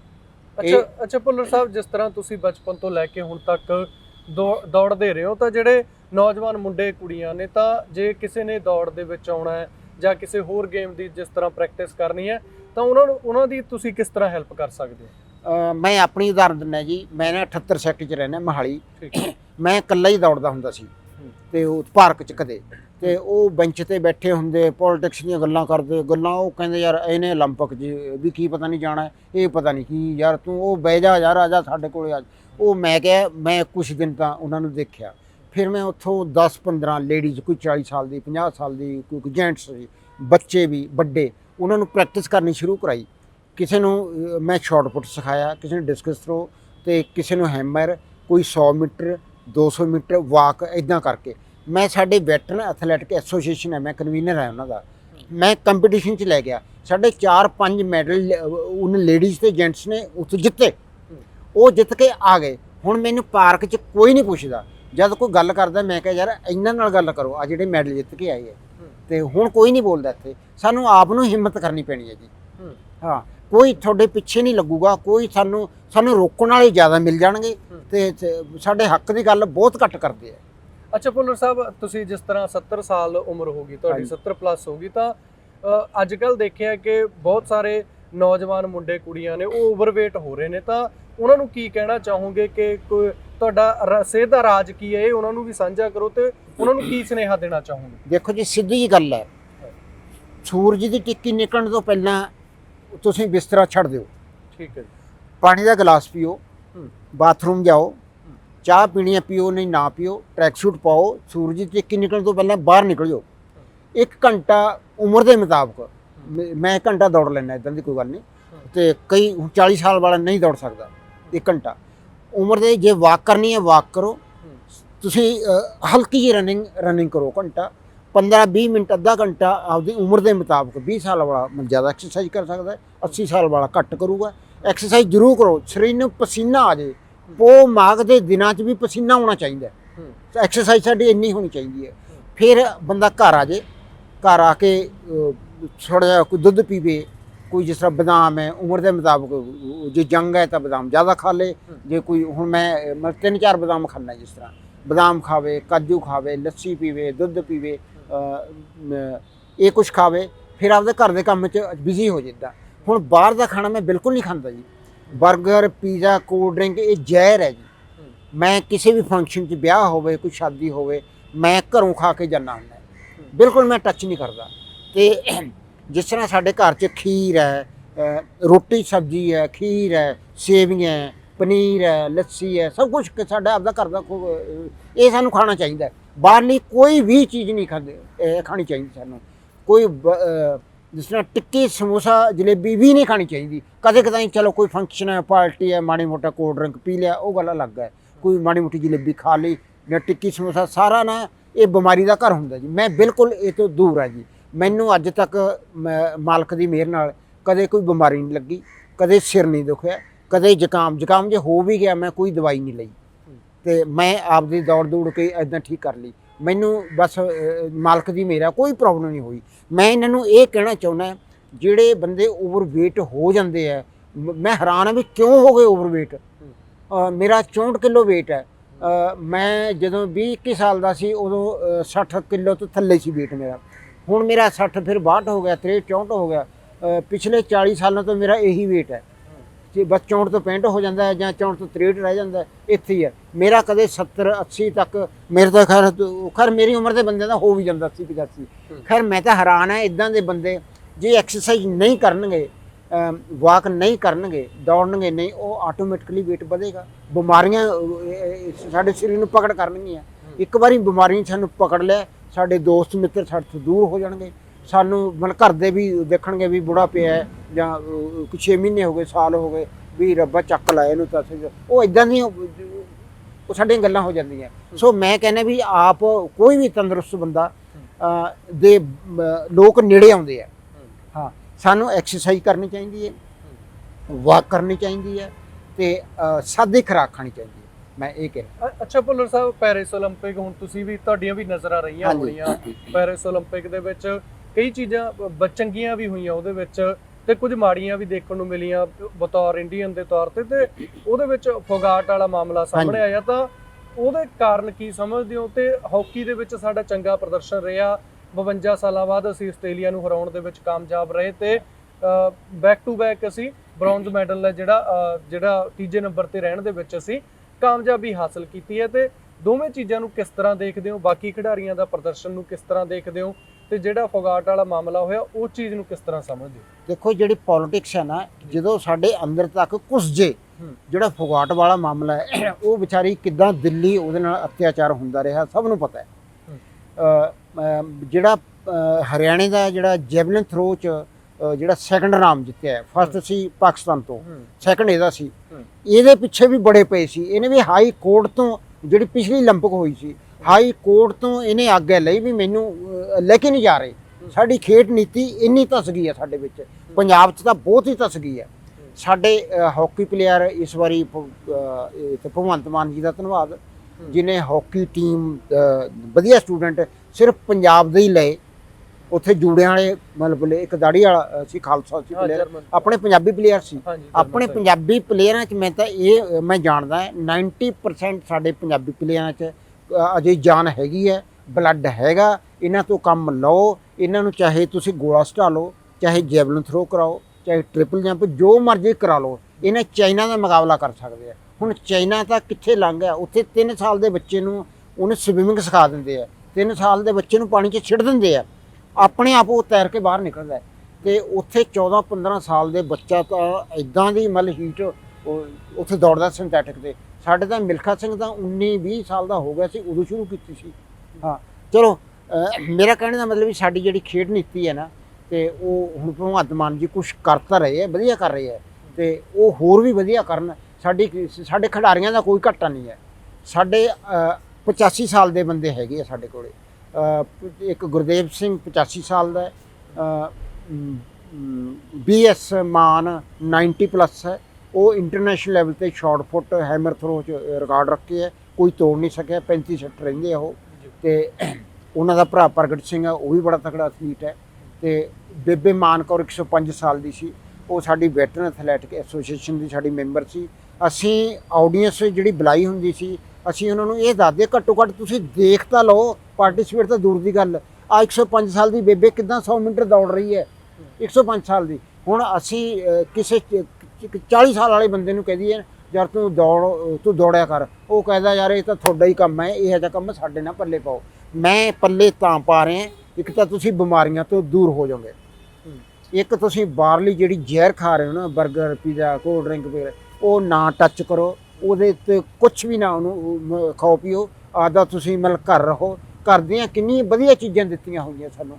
Speaker 1: ਅੱਛਾ ਅੱਛਾ ਭੁੱਲਰ ਸਾਹਿਬ ਜਿਸ ਤਰ੍ਹਾਂ ਤੁਸੀਂ ਬਚਪਨ ਤੋਂ ਲੈ ਕੇ ਹੁਣ ਤੱਕ ਦੌੜਦੇ ਰਹੇ ਹੋ ਤਾਂ ਜਿਹੜੇ ਨੌਜਵਾਨ ਮੁੰਡੇ ਕੁੜੀਆਂ ਨੇ ਤਾਂ ਜੇ ਕਿਸੇ ਨੇ ਦੌੜ ਦੇ ਵਿੱਚ ਆਉਣਾ ਹੈ ਜਾਂ ਕਿਸੇ ਹੋਰ ਗੇਮ ਦੀ ਜਿਸ ਤਰ੍ਹਾਂ ਪ੍ਰੈਕਟਿਸ ਕਰਨੀ ਹੈ ਤਾਂ ਉਹਨਾਂ ਨੂੰ ਉਹਨਾਂ ਦੀ ਤੁਸੀਂ ਕਿਸ ਤਰ੍ਹਾਂ ਹੈਲਪ ਕਰ ਸਕਦੇ ਹੋ?
Speaker 2: ਮੈਂ ਆਪਣੀ ਉਦਾਹਰਨ ਦਿੰਦਾ ਜੀ ਮੈਂ ਨਾ 78 ਸੈਕਟਰ 'ਚ ਰਹਿੰਦਾ ਮਹਾਲੀ
Speaker 1: ਠੀਕ ਹੈ
Speaker 2: ਮੈਂ ਇਕੱਲਾ ਹੀ ਦੌੜਦਾ ਹੁੰਦਾ ਸੀ ਤੇ ਉਹ ਪਾਰਕ 'ਚ ਕਦੇ ਤੇ ਉਹ ਬੈਂਚ ਤੇ ਬੈਠੇ ਹੁੰਦੇ ਪੋਲਿਟਿਕਸ ਦੀਆਂ ਗੱਲਾਂ ਕਰਦੇ ਗੱਲਾਂ ਉਹ ਕਹਿੰਦੇ ਯਾਰ ਇਹਨੇ 올림픽 'ਚ ਵੀ ਕੀ ਪਤਾ ਨਹੀਂ ਜਾਣਾ ਹੈ, ਇਹ ਪਤਾ ਨਹੀਂ ਕੀ ਯਾਰ ਤੂੰ ਉਹ ਬਹਿ ਜਾ ਯਾਰ ਆ ਜਾ ਸਾਡੇ ਕੋਲੇ ਆ ਜਾ। ਉਹ ਮੈਂ ਕਿਹਾ ਮੈਂ ਕੁਝ ਦਿਨ ਤਾਂ ਉਹਨਾਂ ਨੂੰ ਦੇਖਿਆ ਫਿਰ ਮੈਂ ਉੱਥੋਂ 10 15 ਲੇਡੀਜ਼ ਕੋਈ 40 ਸਾਲ ਦੀ 50 ਸਾਲ ਦੀ ਕੋਈ ਜੈਂਟਸ ਸੀ ਬੱਚੇ ਵੀ ਵੱਡੇ ਉਹਨਾਂ ਨੂੰ ਪ੍ਰੈਕਟਿਸ ਕਰਨੀ ਸ਼ੁਰੂ ਕਰਾਈ ਕਿਸੇ ਨੂੰ ਮੈਂ ਸ਼ਾਟਪੁੱਟ ਸਿਖਾਇਆ, ਕਿਸੇ ਨੂੰ ਡਿਸਕਸ ਥਰੋ ਤੇ ਕਿਸੇ ਨੂੰ ਹੈਮਰ ਕੋਈ 100 ਮੀਟਰ 200 ਮੀਟਰ ਵਾਕ ਇਦਾਂ ਕਰਕੇ। ਮੈਂ ਸਾਡੇ ਵੈਟਰਨ ਐਥਲੈਟਿਕ ਐਸੋਸੀਏਸ਼ਨ ਹੈ, ਮੈਂ ਕਨਵੀਨਰ ਹਾਂ ਉਹਨਾਂ ਦਾ। ਮੈਂ ਕੰਪੀਟੀਸ਼ਨ 'ਚ ਲੈ ਗਿਆ। ਸਾਡੇ 4-5 ਮੈਡਲ ਉਹਨਾਂ ਲੇਡੀਜ਼ ਤੇ ਜੈਂਟਸ ਨੇ ਉੱਥੇ ਜਿੱਤੇ। ਉਹ ਜਿੱਤ ਕੇ ਆ ਗਏ। ਹੁਣ ਮੈਨੂੰ ਪਾਰਕ 'ਚ ਕੋਈ ਨਹੀਂ ਪੁੱਛਦਾ। ਜਦ ਕੋਈ ਗੱਲ ਕਰਦਾ, ਮੈਂ ਕਿਹਾ, ਯਾਰ, ਇਹਨਾਂ ਨਾਲ ਗੱਲ ਕਰੋ। ਆ ਜਿਹੜੇ ਮੈਡਲ ਜਿੱਤ ਕੇ ਆਏ ਹੈ। ਤੇ ਹੁਣ ਕੋਈ ਨਹੀਂ ਬੋਲਦਾ ਇੱਥੇ। ਸਾਨੂੰ ਆਪ ਨੂੰ ਹਿੰਮਤ ਕਰਨੀ ਪੈਣੀ ਹੈ ਜੀ।
Speaker 1: ਹੂੰ।
Speaker 2: ਕੋਈ ਤੁਹਾਡੇ ਪਿੱਛੇ ਨਹੀਂ ਲੱਗੂਗਾ ਕੋਈ ਸਾਨੂੰ ਸਾਨੂੰ ਰੋਕਣ ਵਾਲੇ ਜ਼ਿਆਦਾ ਮਿਲ ਜਾਣਗੇ। ਤੇ ਸਾਡੇ ਹੱਕ ਦੀ ਗੱਲ ਬਹੁਤ ਘੱਟ ਕਰਦੇ ਆ
Speaker 1: ਅੱਛਾ ਭੁੱਲਰ ਸਾਹਿਬ ਤੁਸੀਂ ਜਿਸ ਤਰ੍ਹਾਂ 70 ਸਾਲ ਉਮਰ ਹੋ ਗਈ ਤੁਹਾਡੀ
Speaker 2: ਹਾਂਜੀ।
Speaker 1: 70 ਪਲੱਸ ਹੋ ਗਈ ਤਾਂ ਅੱਜ ਕੱਲ ਦੇਖਿਆ ਕਿ ਬਹੁਤ ਸਾਰੇ ਨੌਜਵਾਨ ਮੁੰਡੇ ਕੁੜੀਆਂ ਨੇ ਉਹ ਓਵਰਵੇਟ ਹੋ ਰਹੇ ਨੇ ਤਾਂ ਉਹਨਾਂ ਨੂੰ ਕੀ ਕਹਿਣਾ ਚਾਹੋਗੇ ਕਿ ਕੋਈ ਤੁਹਾਡਾ ਸਿਹਤ ਦਾ ਰਾਜ ਕੀ ਹੈ ਇਹ ਉਹਨਾਂ ਨੂੰ ਵੀ ਸਾਂਝਾ ਕਰੋ ਤੇ ਉਹਨਾਂ ਨੂੰ ਕੀ ਸੁਨੇਹਾ ਦੇਣਾ ਚਾਹੋਗੇ
Speaker 2: ਦੇਖੋ ਜੀ ਸਿੱਧੀ ਜੀ ਗੱਲ ਹੈ ਸੂਰਜ ਦੀ ਟਿੱਕੀ ਨਿਕਲਣ ਤੋਂ ਪਹਿਲਾਂ ਤੁਸੀਂ ਬਿਸਤਰਾ ਛੱਡ ਦਿਓ।
Speaker 1: ਠੀਕ ਹੈ ਜੀ।
Speaker 2: ਪਾਣੀ ਦਾ ਗਲਾਸ ਪੀਓ। ਬਾਥਰੂਮ ਜਾਓ ਚਾਹ ਪੀਣੀ ਹੈ ਪੀਓ ਨਹੀਂ ਨਾ ਪੀਓ ਟਰੈਕ ਸੂਟ ਪਾਓ ਸੂਰਜ ਦੀ ਟਿੱਕੀ ਨਿਕਲਣ ਤੋਂ ਪਹਿਲਾਂ ਬਾਹਰ ਨਿਕਲ ਜਾਓ। ਇੱਕ ਘੰਟਾ ਉਮਰ ਦੇ ਮੁਤਾਬਕ ਮੈਂ- ਇੱਕ ਘੰਟਾ ਦੌੜ ਲੈਣਾ ਇਦਾਂ ਦੀ ਕੋਈ ਗੱਲ ਨਹੀਂ। ਤੇ ਕਈ ਹੁਣ 40 ਸਾਲ ਵਾਲਾ ਨਹੀਂ ਦੌੜ ਸਕਦਾ ਇੱਕ ਘੰਟਾ। ਉਮਰ ਦੇ ਜੇ ਵਾਕ ਕਰਨੀ ਹੈ ਵਾਕ ਕਰੋ। ਤੁਸੀਂ ਹਲਕੀ ਜਿਹੀ ਰਨਿੰਗ ਰਨਿੰਗ ਕਰੋ ਘੰਟਾ। 15 20 ਮਿੰਟ ਅੱਧਾ ਘੰਟਾ ਆਪਦੀ ਉਮਰ ਦੇ ਮੁਤਾਬਕ 20 ਸਾਲ ਵਾਲਾ ਜ਼ਿਆਦਾ ਐਕਸਰਸਾਈਜ਼ ਕਰ ਸਕਦਾ ਹੈ 80 ਸਾਲ ਵਾਲਾ ਘੱਟ ਕਰੂਗਾ। ਐਕਸਰਸਾਈਜ਼ ਜ਼ਰੂਰ ਕਰੋ ਸਰੀਰ ਨੂੰ ਪਸੀਨਾ ਆ ਜੇ ਪੋ ਮਾਘ ਦੇ ਦਿਨਾਂ 'ਚ ਵੀ ਪਸੀਨਾ ਆਉਣਾ ਚਾਹੀਦਾ ਐਕਸਰਸਾਈਜ਼ ਸਾਡੀ ਇੰਨੀ ਹੋਣੀ ਚਾਹੀਦੀ ਹੈ। ਫਿਰ ਬੰਦਾ ਘਰ ਆ ਜੇ ਘਰ ਆ ਕੇ ਥੋੜਾ ਜਿਹਾ ਕੋਈ ਦੁੱਧ ਪੀਵੇ ਕੋਈ ਜਿਸ ਤਰ੍ਹਾਂ ਬਦਾਮ ਹੈ ਉਮਰ ਦੇ ਮੁਤਾਬਕ ਜੇ ਜੰਗ ਹੈ ਤਾਂ ਬਦਾਮ ਜ਼ਿਆਦਾ ਖਾ ਲੇ। ਜੇ ਕੋਈ ਹੁਣ ਮੈਂ ਤਿੰਨ ਚਾਰ ਬਦਾਮ ਖਾਂਦਾ ਜਿਸ ਤਰ੍ਹਾਂ। ਬਦਾਮ ਖਾਵੇ, ਕਾਜੂ ਖਾਵੇ, ਲੱਸੀ ਪੀਵੇ, ਦੁੱਧ ਪੀਵੇ ਇਹ ਕੁਝ ਖਾਵੇ, ਫਿਰ ਆਪਦੇ ਘਰ ਦੇ ਕੰਮ 'ਚ ਬਿਜ਼ੀ ਹੋ ਜਾਂਦਾ। ਹੁਣ ਬਾਹਰ ਦਾ ਖਾਣਾ ਮੈਂ ਬਿਲਕੁਲ ਨਹੀਂ ਖਾਂਦਾ ਜੀ। 버ਗਰ ਪੀਜ਼ਾ ਕੋਲਡ ਡਰਿੰਕ ਇਹ ਜ਼ਹਿਰ ਹੈ ਜੀ। ਮੈਂ ਕਿਸੇ ਵੀ ਫੰਕਸ਼ਨ 'ਚ ਵਿਆਹ ਹੋਵੇ, ਕੋਈ ਸ਼ਾਦੀ ਹੋਵੇ, ਮੈਂ ਘਰੋਂ ਖਾ ਕੇ ਜਾਂਦਾ ਹੁੰਦਾ। ਬਿਲਕੁਲ ਮੈਂ ਟੱਚ ਨਹੀਂ ਕਰਦਾ। ਤੇ ਜਿਸ ਤਰ੍ਹਾਂ ਸਾਡੇ ਘਰ 'ਚ ਖੀਰ ਹੈ ਰੋਟੀ ਸਬਜ਼ੀ ਹੈ, ਖੀਰ ਹੈ, ਸੇਵੀਆਂ ਪਨੀਰ ਹੈ, ਲੱਸੀ ਹੈ, ਸਭ ਕੁਝ ਸਾਡਾ ਆਪਦਾ ਘਰ ਦਾ ਇਹ ਸਾਨੂੰ ਖਾਣਾ ਚਾਹੀਦਾ ਬਾਹਰਲੀ ਕੋਈ ਵੀ ਚੀਜ਼ ਨਹੀਂ ਖਾਂਦੇ, ਇਹ ਖਾਣੀ ਚਾਹੀਦੀ ਸਾਨੂੰ। ਕੋਈ ਬ- ਜਿਸ ਤਰ੍ਹਾਂ ਟਿੱਕੀ, ਸਮੋਸਾ, ਜਲੇਬੀ ਵੀ ਨਹੀਂ ਖਾਣੀ ਚਾਹੀਦੀ। ਕਦੇ ਕਦਾਈ ਚਲੋ ਕੋਈ ਫੰਕਸ਼ਨ ਹੈ, ਪਾਰਟੀ ਹੈ, ਮਾੜੀ ਮੋਟਾ ਕੋਲਡ ਡਰਿੰਕ ਪੀ ਲਿਆ, ਉਹ ਗੱਲ ਅਲੱਗ ਹੈ। ਕੋਈ ਮਾੜੀ ਮੋਟੀ ਜਲੇਬੀ ਖਾ ਲਈ ਜਾਂ ਟਿੱਕੀ, ਸਮੋਸਾ, ਸਾਰਾ ਨਾ ਇਹ ਬਿਮਾਰੀ ਦਾ ਘਰ ਹੁੰਦਾ ਜੀ। ਮੈਂ ਬਿਲਕੁਲ ਇਹ ਤੋਂ ਦੂਰ ਹਾਂ ਜੀ। ਮੈਨੂੰ ਅੱਜ ਤੱਕ ਮ- ਮਾਲਕ ਦੀ ਮਿਹਰ ਨਾਲ ਕਦੇ ਕੋਈ ਬਿਮਾਰੀ ਨਹੀਂ ਲੱਗੀ, ਕਦੇ ਸਿਰ ਨਹੀਂ ਦੁਖਿਆ। ਕਦੇ ਜ਼ੁਕਾਮ ਜ਼ੁਕਾਮ ਜੇ ਹੋ ਵੀ ਗਿਆ ਮੈਂ ਕੋਈ ਦਵਾਈ ਨਹੀਂ ਲਈ। ਤੇ ਮੈਂ ਆਪਦੀ ਦੌੜ ਦੌੜ ਕੇ ਇਦਾਂ ਠੀਕ ਕਰ ਲਈ। ਮੈਨੂੰ ਬਸ ਮਾਲਕ ਦੀ ਮੇਰਾ ਕੋਈ ਪ੍ਰੋਬਲਮ ਨਹੀਂ ਹੋਈ। ਮੈਂ ਇਹਨਾਂ ਨੂੰ ਇਹ ਕਹਿਣਾ ਚਾਹੁੰਦਾ ਜਿਹੜੇ ਬੰਦੇ ਓਵਰਵੇਟ ਹੋ ਜਾਂਦੇ ਆ ਮ- ਮੈਂ ਹੈਰਾਨ ਹਾਂ ਵੀ ਕਿਉਂ ਹੋ ਗਏ ਓਵਰਵੇਟ ਮੇਰਾ 64 ਕਿਲੋ weight ਹੈ। ਮੈਂ ਜਦੋਂ 20 21 ਸਾਲ ਦਾ ਸੀ ਉਦੋਂ ਅ, 60 ਕਿਲੋ ਤੋਂ ਥੱਲੇ ਸੀ weight ਮੇਰਾ। ਹੁਣ ਮੇਰਾ 60 ਫਿਰ 62 ਹੋ ਗਿਆ 63 64 ਹੋ ਗਿਆ। ਪਿਛਲੇ 40 ਸਾਲਾਂ ਤੋਂ ਮੇਰਾ ਇਹੀ weight ਹੈ। ਜੇ ਬਸ 64 ਤੋਂ 65 ਹੋ ਜਾਂਦਾ ਹੈ ਜਾਂ 64 ਤੋਂ 63 ਰਹਿ ਜਾਂਦਾ ਇੱਥੇ ਹੀ ਹੈ। ਮੇਰਾ ਕਦੇ 70 80 ਤੱਕ ਮੇਰੇ ਤਾਂ ਖੈਰ ਖੈਰ ਮੇਰੀ ਉਮਰ ਦੇ ਬੰਦੇ ਦਾ ਹੋ ਵੀ ਜਾਂਦਾ 80 85 ਖੈਰ ਮੈਂ ਤਾਂ ਹੈਰਾਨ ਹੈ ਇਦਾਂ ਦੇ ਬੰਦੇ ਜੇ ਐਕਸਰਸਾਈਜ਼ ਨਹੀਂ ਕਰਨਗੇ ਵਾਕ ਨਹੀਂ ਕਰਨਗੇ ਦੌੜਨਗੇ ਨਹੀਂ ਉਹ ਆਟੋਮੈਟਿਕਲੀ weight ਵਧੇਗਾ। ਬਿਮਾਰੀਆਂ ਸਾਡੇ ਸਰੀਰ ਨੂੰ ਪਕੜ ਕਰਨਗੀਆਂ। ਇੱਕ ਵਾਰੀ ਬਿਮਾਰੀ ਸਾਨੂੰ ਪਕੜ ਲਿਆ ਸਾਡੇ ਦੋਸਤ ਮਿੱਤਰ ਸਾਡੇ ਤੋਂ ਦੂਰ ਹੋ ਜਾਣਗੇ। ਸਾਨੂੰ ਮਨ ਘਰ ਦੇ ਵੀ ਦੇਖਣਗੇ ਵੀ ਬੁੜਾ ਪਿਆ ਹੈ ਜਾਂ ਅਹ, ਕੁਛ 6 ਮਹੀਨੇ ਹੋ ਗਏ ਸਾਲ ਹੋ ਗਏ ਵੀ ਰੱਬਾ ਚੱਕ ਲਾ ਇਹਨੂੰ ਤਾਂ ਅਸੀਂ- ਉਹ ਇਦਾਂ ਦੀਆਂ ਉਹ ਸਾਡੀਆਂ ਗੱਲਾਂ ਹੋ ਜਾਂਦੀਆਂ ਸੋ ਮੈਂ ਕਹਿੰਦਾ ਵੀ ਆਪ ਕੋਈ ਵੀ ਤੰਦਰੁਸਤ ਬੰਦਾ ਅਹ, ਦੇ ਅਹ, ਲੋਕ ਨੇੜੇ ਆਉਂਦੇ ਆ ਹਾਂ ਸਾਨੂੰ ਐਕਸਰਸਾਈਜ਼ ਕਰਨੀ ਚਾਹੀਦੀ ਹੈ ਵਾਕ ਕਰਨੀ ਚਾਹੀਦੀ ਹੈ ਤੇ ਅਹ, ਸਾਦੀ ਖੁਰਾਕ ਖਾਣੀ ਚਾਹੀਦੀ ਹੈ ਮੈਂ ਇਹ ਕਹਿ
Speaker 1: ਅ- ਅੱਛਾ ਭੁੱਲਰ ਸਾਹਿਬ ਪੈਰਿਸ 올림픽 ਹੁਣ ਤੁਸੀਂ ਵੀ ਤੁਹਾਡੀਆਂ ਵੀ ਨਜ਼ਰਾਂ ਰਹੀਆਂ
Speaker 2: ਹਾਂਜੀ।
Speaker 1: ਹੋਣੀਆਂ ਪੈਰਿਸ 올림픽 ਦੇ ਵਿੱਚ ਕਈ ਚੀਜ਼ਾਂ ਬ- ਚੰਗੀਆਂ ਵੀ ਹੋਈਆਂ ਉਹਦੇ ਵਿੱਚ ਤੇ ਕੁਝ ਮਾੜੀਆਂ ਵੀ ਦੇਖਣ ਨੂੰ ਮਿਲੀਆਂ ਬਤੌਰ ਇੰਡੀਅਨ ਦੇ ਤੌਰ ਤੇ ਤੇ ਉਹਦੇ ਵਿੱਚ ਫੋਗਾਟ ਵਾਲਾ ਮਾਮਲਾ ਸਾਹਮਣੇ ਆਇਆ ਤਾਂ ਉਹਦੇ ਕਾਰਨ ਕੀ ਸਮਝਦੇ ਹੋ ਤੇ ਹਾਕੀ ਦੇ ਵਿੱਚ ਸਾਡਾ ਚੰਗਾ ਪ੍ਰਦਰਸ਼ਨ ਰਿਹਾ 52 ਸਾਲਾਂ ਬਾਅਦ ਅਸੀਂ ਆਸਟ੍ਰੇਲੀਆ ਨੂੰ ਹਰਾਉਣ ਦੇ ਵਿੱਚ ਕਾਮਯਾਬ ਰਹੇ ਤੇ ਬੈਕ ਟੂ ਬੈਕ ਅਸੀਂ ਬ੍ਰੌਂਜ਼ ਮੈਡਲ ਹੈ ਜਿਹੜਾ ਜਿਹੜਾ ਤੀਜੇ ਨੰਬਰ ਤੇ ਰਹਿਣ ਦੇ ਵਿੱਚ ਅਸੀਂ ਕਾਮਯਾਬੀ ਹਾਸਲ ਕੀਤੀ ਹੈ ਤੇ ਦੋਵੇਂ ਚੀਜ਼ਾਂ ਨੂੰ ਕਿਸ ਤਰ੍ਹਾਂ ਦੇਖਦੇ ਹੋ? ਬਾਕੀ ਖਿਡਾਰੀਆਂ ਦਾ ਪ੍ਰਦਰਸ਼ਨ ਨੂੰ ਕਿਸ ਤਰ੍ਹਾਂ ਦੇਖਦੇ ਹੋ? ਤੇ ਜਿਹੜਾ ਫੋਗਾਟ ਵਾਲਾ ਮਾਮਲਾ ਹੋਇਆ ਉਹ ਚੀਜ਼ ਨੂੰ ਕਿਸ ਤਰ੍ਹਾਂ ਸਮਝਦੇ
Speaker 2: ਦੇਖੋ ਜਿਹੜੀ ਪੋਲਿਟਿਕਸ ਹੈ ਨਾ ਜਦੋਂ ਸਾਡੇ ਅੰਦਰ ਤੱਕ ਕੁਸ ਜੇ ਜਿਹੜਾ ਫੋਗਾਟ ਵਾਲਾ ਮਾਮਲਾ ਹੈ ਉਹ ਵਿਚਾਰੀ ਕਿਦਾਂ ਦਿੱਲੀ ਉਹਦੇ ਨਾਲ ਅਤਿਆਚਾਰ ਹੁੰਦਾ ਰਿਹਾ ਸਭ ਨੂੰ ਪਤਾ ਹੈ। ਜਿਹੜਾ ਹਰਿਆਣੇ ਦਾ ਜਿਹੜਾ ਜੈਵਲਿਨ ਥਰੋ ਚ ਜਿਹੜਾ ਸੈਕੰਡ ਨਾਮ ਜਿੱਤਿਆ ਫਸਟ ਸੀ ਪਾਕਿਸਤਾਨ ਤੋਂ ਸੈਕੰਡ ਇਹਦਾ ਸੀ। ਇਹਦੇ ਪਿੱਛੇ ਵੀ ਬੜੇ ਪਏ ਸੀ। ਇਹਨੇ ਵੀ ਹਾਈ ਕੋਰਟ ਤੋਂ ਜਿਹੜੀ ਪਿਛਲੀ ਲੰਪਕ ਹੋਈ ਸੀ ਹਾਈ ਕੋਰਟ ਤੋਂ ਇਹਨੇ ਆਗਿਆ ਲਈ ਵੀ ਮੈਨੂੰ ਲੈ ਕੇ ਨਹੀਂ ਜਾ ਰਹੇ। ਸਾਡੀ ਖੇਡ ਨੀਤੀ ਇੰਨੀ ਧਸ ਗਈ ਹੈ ਸਾਡੇ ਵਿੱਚ। ਪੰਜਾਬ 'ਚ ਤਾਂ ਬਹੁਤ ਹੀ ਧਸ ਗਈ ਹੈ। ਸਾਡੇ ਹਾਕੀ ਪਲੇਅਰ ਇਸ ਵਾਰੀ ਤੇ ਭਗਵੰਤ ਮਾਨ ਜੀ ਦਾ ਧੰਨਵਾਦ। ਜਿਨੇ ਹਾਕੀ ਟੀਮ ਵਧੀਆ ਸਟੂਡੈਂਟ ਸਿਰਫ ਪੰਜਾਬ ਦੇ ਹੀ ਲਏ। ਉੱਥੇ ਜੂੜਿਆਂ ਵਾਲੇ ਮਤਲਬ ਲੈ- ਇੱਕ ਦਾੜੀ ਵਾਲਾ ਸੀ ਖਾਲਸਾ ਸੀ ਪਲੇਅਰ। ਆਪਣੇ ਪੰਜਾਬੀ ਪਲੇਅਰ ਸੀ। ਆਪਣੇ ਪੰਜਾਬੀ ਪਲੇਅਰਾਂ 'ਚ ਮੈਂ ਤਾਂ ਇਹ ਮੈਂ ਜਾਣਦਾ 90% ਸਾਡੇ ਪੰਜਾਬੀ ਪਲੇਅਰਾਂ 'ਚ ਅਜੇ ਜਾਨ ਹੈਗੀ ਹੈ ਬਲੱਡ ਹੈਗਾ, ਇਹਨਾਂ ਤੋਂ ਕੰਮ ਲਓ, ਇਹਨਾਂ ਨੂੰ ਚਾਹੇ ਤੁਸੀਂ ਗੋਲਾ ਸਟਾ ਲਓ, ਚਾਹੇ ਜੈਵਲਿਨ ਥਰੋ ਕਰਾਓ, ਚਾਹੇ ਟ੍ਰਿਪਲ ਜੰਪ ਜੋ ਮਰਜ਼ੀ ਕਰਾ ਲਓ, ਇਹਨੇ ਚਾਈਨਾ ਦਾ ਮੁਕਾਬਲਾ ਕਰ ਸਕਦੇ ਆ। ਹੁਣ ਚਾਈਨਾ ਤਾਂ ਕਿੱਥੇ ਲੰਘ ਗਿਆ? ਉੱਥੇ 3 ਸਾਲ ਦੇ ਬੱਚੇ ਨੂੰ ਉਹਨੇ ਸਵਿਮਿੰਗ ਸਿਖਾ ਦਿੰਦੇ ਆ। 3 ਸਾਲ ਦੇ ਬੱਚੇ ਨੂੰ ਪਾਣੀ 'ਚ ਛਿੜ ਦਿੰਦੇ ਆ। ਆਪਣੇ ਆਪ ਉਹ ਤੈਰ ਕੇ ਬਾਹਰ ਨਿਕਲਦਾ ਹੈ। ਤੇ ਉੱਥੇ 14 15 ਸਾਲ ਦੇ ਬੱਚਾ ਤਾਂ ਇਦਾਂ ਦੀ ਮਤਲਬ ਹੀਟ ਉਹ- ਉੱਥੇ ਦੌੜਦਾ ਸਿੰਥੈਟਿਕ ਤੇ। ਸਾਡੇ ਤਾਂ ਮਿਲਖਾ ਸਿੰਘ ਤਾਂ 19 20 ਸਾਲ ਦਾ ਹੋ ਗਿਆ ਸੀ ਉਦੋਂ ਸ਼ੁਰੂ ਕੀਤੀ ਸੀ। ਹਾਂ ਚਲੋ ਮੇਰਾ ਕਹਿਣ ਦਾ ਮਤਲਬ ਵੀ ਸਾਡੀ ਜਿਹੜੀ ਖੇਡ ਨੀਤੀ ਹੈ ਨਾ ਤੇ ਉਹ ਹੁਣ ਭਗਵੰਤ ਮਾਨ ਜੀ ਕੁਝ ਕਰਤਾ ਰਹੇ ਹੈ ਵਧੀਆ ਕਰ ਰਹੇ ਹੈ ਤੇ ਉਹ ਹੋਰ ਵੀ ਵਧੀਆ ਕਰਨ ਸਾਡੀ ਸਾਡੇ ਖਿਡਾਰੀਆਂ ਦਾ ਕੋਈ ਘਾਟਾ ਨਹੀਂ ਹੈ। ਸਾਡੇ ਅਹ, 85 ਸਾਲ ਦੇ ਬੰਦੇ ਹੈਗੇ ਆ ਸਾਡੇ ਕੋਲੇ। ਇੱਕ ਗੁਰਦੇਵ ਸਿੰਘ 85 ਸਾਲ ਦਾ ਹੈ ਬੀਐਸ ਮਾਨ 90 ਪਲੱਸ ਹੈ ਉਹ ਇੰਟਰਨੈਸ਼ਨਲ ਲੈਵਲ ਤੇ ਸ਼ਾਰਟ ਫੁੱਟ ਹੈਮਰ ਥਰੋ ਚ ਰਿਕਾਰਡ ਰੱਖੇ ਹੈ ਕੋਈ ਤੋੜ ਨਹੀਂ ਸਕਿਆ 35 ਸੱਟ ਰਹਿੰਦੇ ਆ ਉਹ। ਤੇ ਉਹਨਾਂ ਦਾ ਭਰਾ ਪ੍ਰਗਟ ਸਿੰਘ ਆ ਉਹ ਵੀ ਬੜਾ ਤਕੜਾ ਐਥਲੀਟ ਹੈ ਤੇ ਬੇਬੇ ਮਾਨਕੌਰ 105 ਸਾਲ ਦੀ ਸੀ। ਉਹ ਸਾਡੀ ਵੈਟਰਨ ਐਥਲੈਟਿਕ ਐਸੋਸੀਏਸ਼ਨ ਦੀ ਸਾਡੀ ਮੈਂਬਰ ਸੀ। ਅਸੀਂ ਆਡੀਅנס ਜਿਹੜੀ ਬੁਲਾਈ ਹੁੰਦੀ ਸੀ ਅਸੀਂ ਉਹਨਾਂ ਨੂੰ ਇਹ ਦੱਸਦੇ ਘੱਟੋ ਘੱਟ ਤੁਸੀਂ ਦੇਖ ਤਾਂ ਲਓ ਪਾਰਟਿਸਿਪੇਟ ਤਾਂ ਦੂਰ ਦੀ ਗੱਲ। ਆ 105 ਸਾਲ ਦੀ ਬੇਬੇ ਕਿਦਾਂ 100 ਮੀਟਰ ਦੌੜ ਰਹੀ ਹੈ? 105 ਸਾਲ ਦੀ। ਹੁਣ ਅਸੀਂ ਕਿਸੇ 40 ਸਾਲ ਵਾਲੇ ਬੰਦੇ ਨੂੰ ਕਹਿ ਦਈਏ, ਯਾਰ ਤੂੰ ਦੌੜ, ਤੂੰ ਦੌੜਿਆ ਕਰ। ਉਹ ਕਹਿੰਦਾ, ਯਾਰ, ਇਹ ਤਾਂ ਤੁਹਾਡਾ ਹੀ ਕੰਮ ਹੈ, ਇਹ ਜਿਹਾ ਕੰਮ ਸਾਡੇ ਨਾਲ ਪੱਲੇ ਪਾਓ। ਮੈਂ ਪੱਲੇ ਤਾਂ ਪਾ ਰਿਹਾ, ਇੱਕ ਤਾਂ ਤੁਸੀਂ ਬਿਮਾਰੀਆਂ ਤੋਂ ਦੂਰ ਹੋ ਜਾਓਗੇ। ਇੱਕ ਤੁਸੀਂ ਬਾਹਰਲੀ ਜਿਹੜੀ ਜ਼ਹਿਰ ਖਾ ਰਹੇ ਹੋ ਨਾ 버ਗਰ ਪੀਜ਼ਾ, ਕੋਲਡ ਡਰਿੰਕ ਵਗੈਰਾ ਉਹ ਨਾ ਟੱਚ ਕਰੋ। ਉਹਦੇ ਤੇ ਕੁਝ ਵੀ ਨਾ ਉਹਨੂੰ ਖਾਓ, ਪੀਓ। ਆਦਾ ਤੁਸੀਂ ਮਤਲਬ ਘਰ ਰਹੋ। ਘਰ ਦੀਆਂ ਕਿੰਨੀ ਵਧੀਆ ਚੀਜ਼ਾਂ ਦਿੱਤੀਆਂ ਹੋਈਆਂ ਸਾਨੂੰ,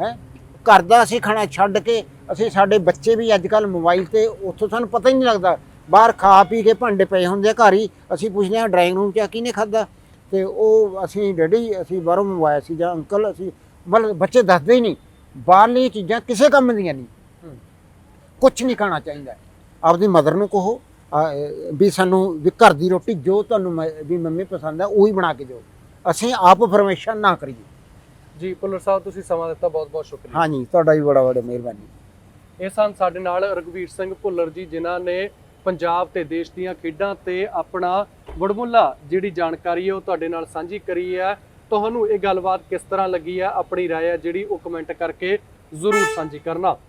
Speaker 2: ਹੈ? ਘਰ ਦਾ ਅਸੀਂ ਖਾਣਾ ਛੱਡ ਕੇ, ਅਸੀਂ ਸਾਡੇ ਬੱਚੇ ਵੀ ਅੱਜ ਕੱਲ ਮੋਬਾਈਲ ਤੇ, ਉੱਥੋਂ ਸਾਨੂੰ ਪਤਾ ਹੀ ਨਹੀਂ ਲੱਗਦਾ। ਬਾਹਰ ਖਾ ਪੀ ਕੇ ਭਾਂਡੇ ਪਏ ਹੁੰਦੇ ਆ ਘਰ ਹੀ, ਅਸੀਂ ਪੁੱਛਦੇ ਹਾਂ ਡਰਾਇੰਗ ਰੂਮ 'ਚ ਆ ਕਿਹਨੇ ਖਾਦਾ ਤੇ ਉਹ ਅਸੀਂ ਡੈਡੀ, ਅਸੀਂ ਬਾਹਰੋਂ ਮੰਗਵਾਇਆ ਸੀ ਜਾਂ ਅੰਕਲ ਅਸੀਂ ਮਤਲਬ ਬੱਚੇ ਦੱਸਦੇ ਹੀ ਨਹੀਂ। ਬਾਹਰਲੀਆਂ ਚੀਜ਼ਾਂ ਕਿਸੇ ਕੰਮ ਦੀਆਂ ਨਹੀਂ।
Speaker 1: ਹੂੰ।
Speaker 2: ਕੁਝ ਨਹੀਂ ਖਾਣਾ ਚਾਹੀਦਾ। ਆਪਦੀ ਮਦਰ ਨੂੰ ਕਹੋ ਵੀ ਸਾਨੂੰ, ਵੀ ਘਰ ਦੀ ਰੋਟੀ ਜੋ ਤੁਹਾਨੂੰ ਮ- ਵੀ ਮੰਮੀ ਪਸੰਦ ਆ, ਉਹੀ ਬਣਾ ਕੇ ਦਿਓ। ਅਸੀਂ ਆਪ ਫਰਮੇਸ਼ਨ ਨਾ ਕਰੀਏ।
Speaker 1: ਜੀ ਭੁੱਲਰ ਸਾਹਿਬ ਤੁਸੀਂ ਸਮਾਂ ਦਿੱਤਾ ਬਹੁਤ ਬਹੁਤ ਸ਼ੁਕਰੀਆ
Speaker 2: ਹਾਂਜੀ ਤੁਹਾਡਾ ਵੀ ਬੜਾ ਬੜਾ ਮਿਹਰਬਾਨੀ
Speaker 1: ਇਹ ਸਨ ਸਾਡੇ ਨਾਲ ਰਗਵੀਰ ਸਿੰਘ ਭੁੱਲਰ ਜੀ ਜਿਨ੍ਹਾਂ ਨੇ ਪੰਜਾਬ ਤੇ ਦੇਸ਼ ਦੀਆਂ ਖੇਡਾਂ ਤੇ ਆਪਣਾ ਵਡਮੁੱਲਾ ਜਿਹੜੀ ਜਾਣਕਾਰੀ ਹੈ ਉਹ ਤੁਹਾਡੇ ਨਾਲ ਸਾਂਝੀ ਕਰੀ ਹੈ ਤੁਹਾਨੂੰ ਇਹ ਗੱਲਬਾਤ ਕਿਸ ਤਰ੍ਹਾਂ ਲੱਗੀ ਹੈ ਆਪਣੀ رائے ਹੈ ਜਿਹੜੀ ਉਹ ਕਮੈਂਟ ਕਰਕੇ ਜ਼ਰੂਰ ਸਾਂਝੀ ਕਰਨਾ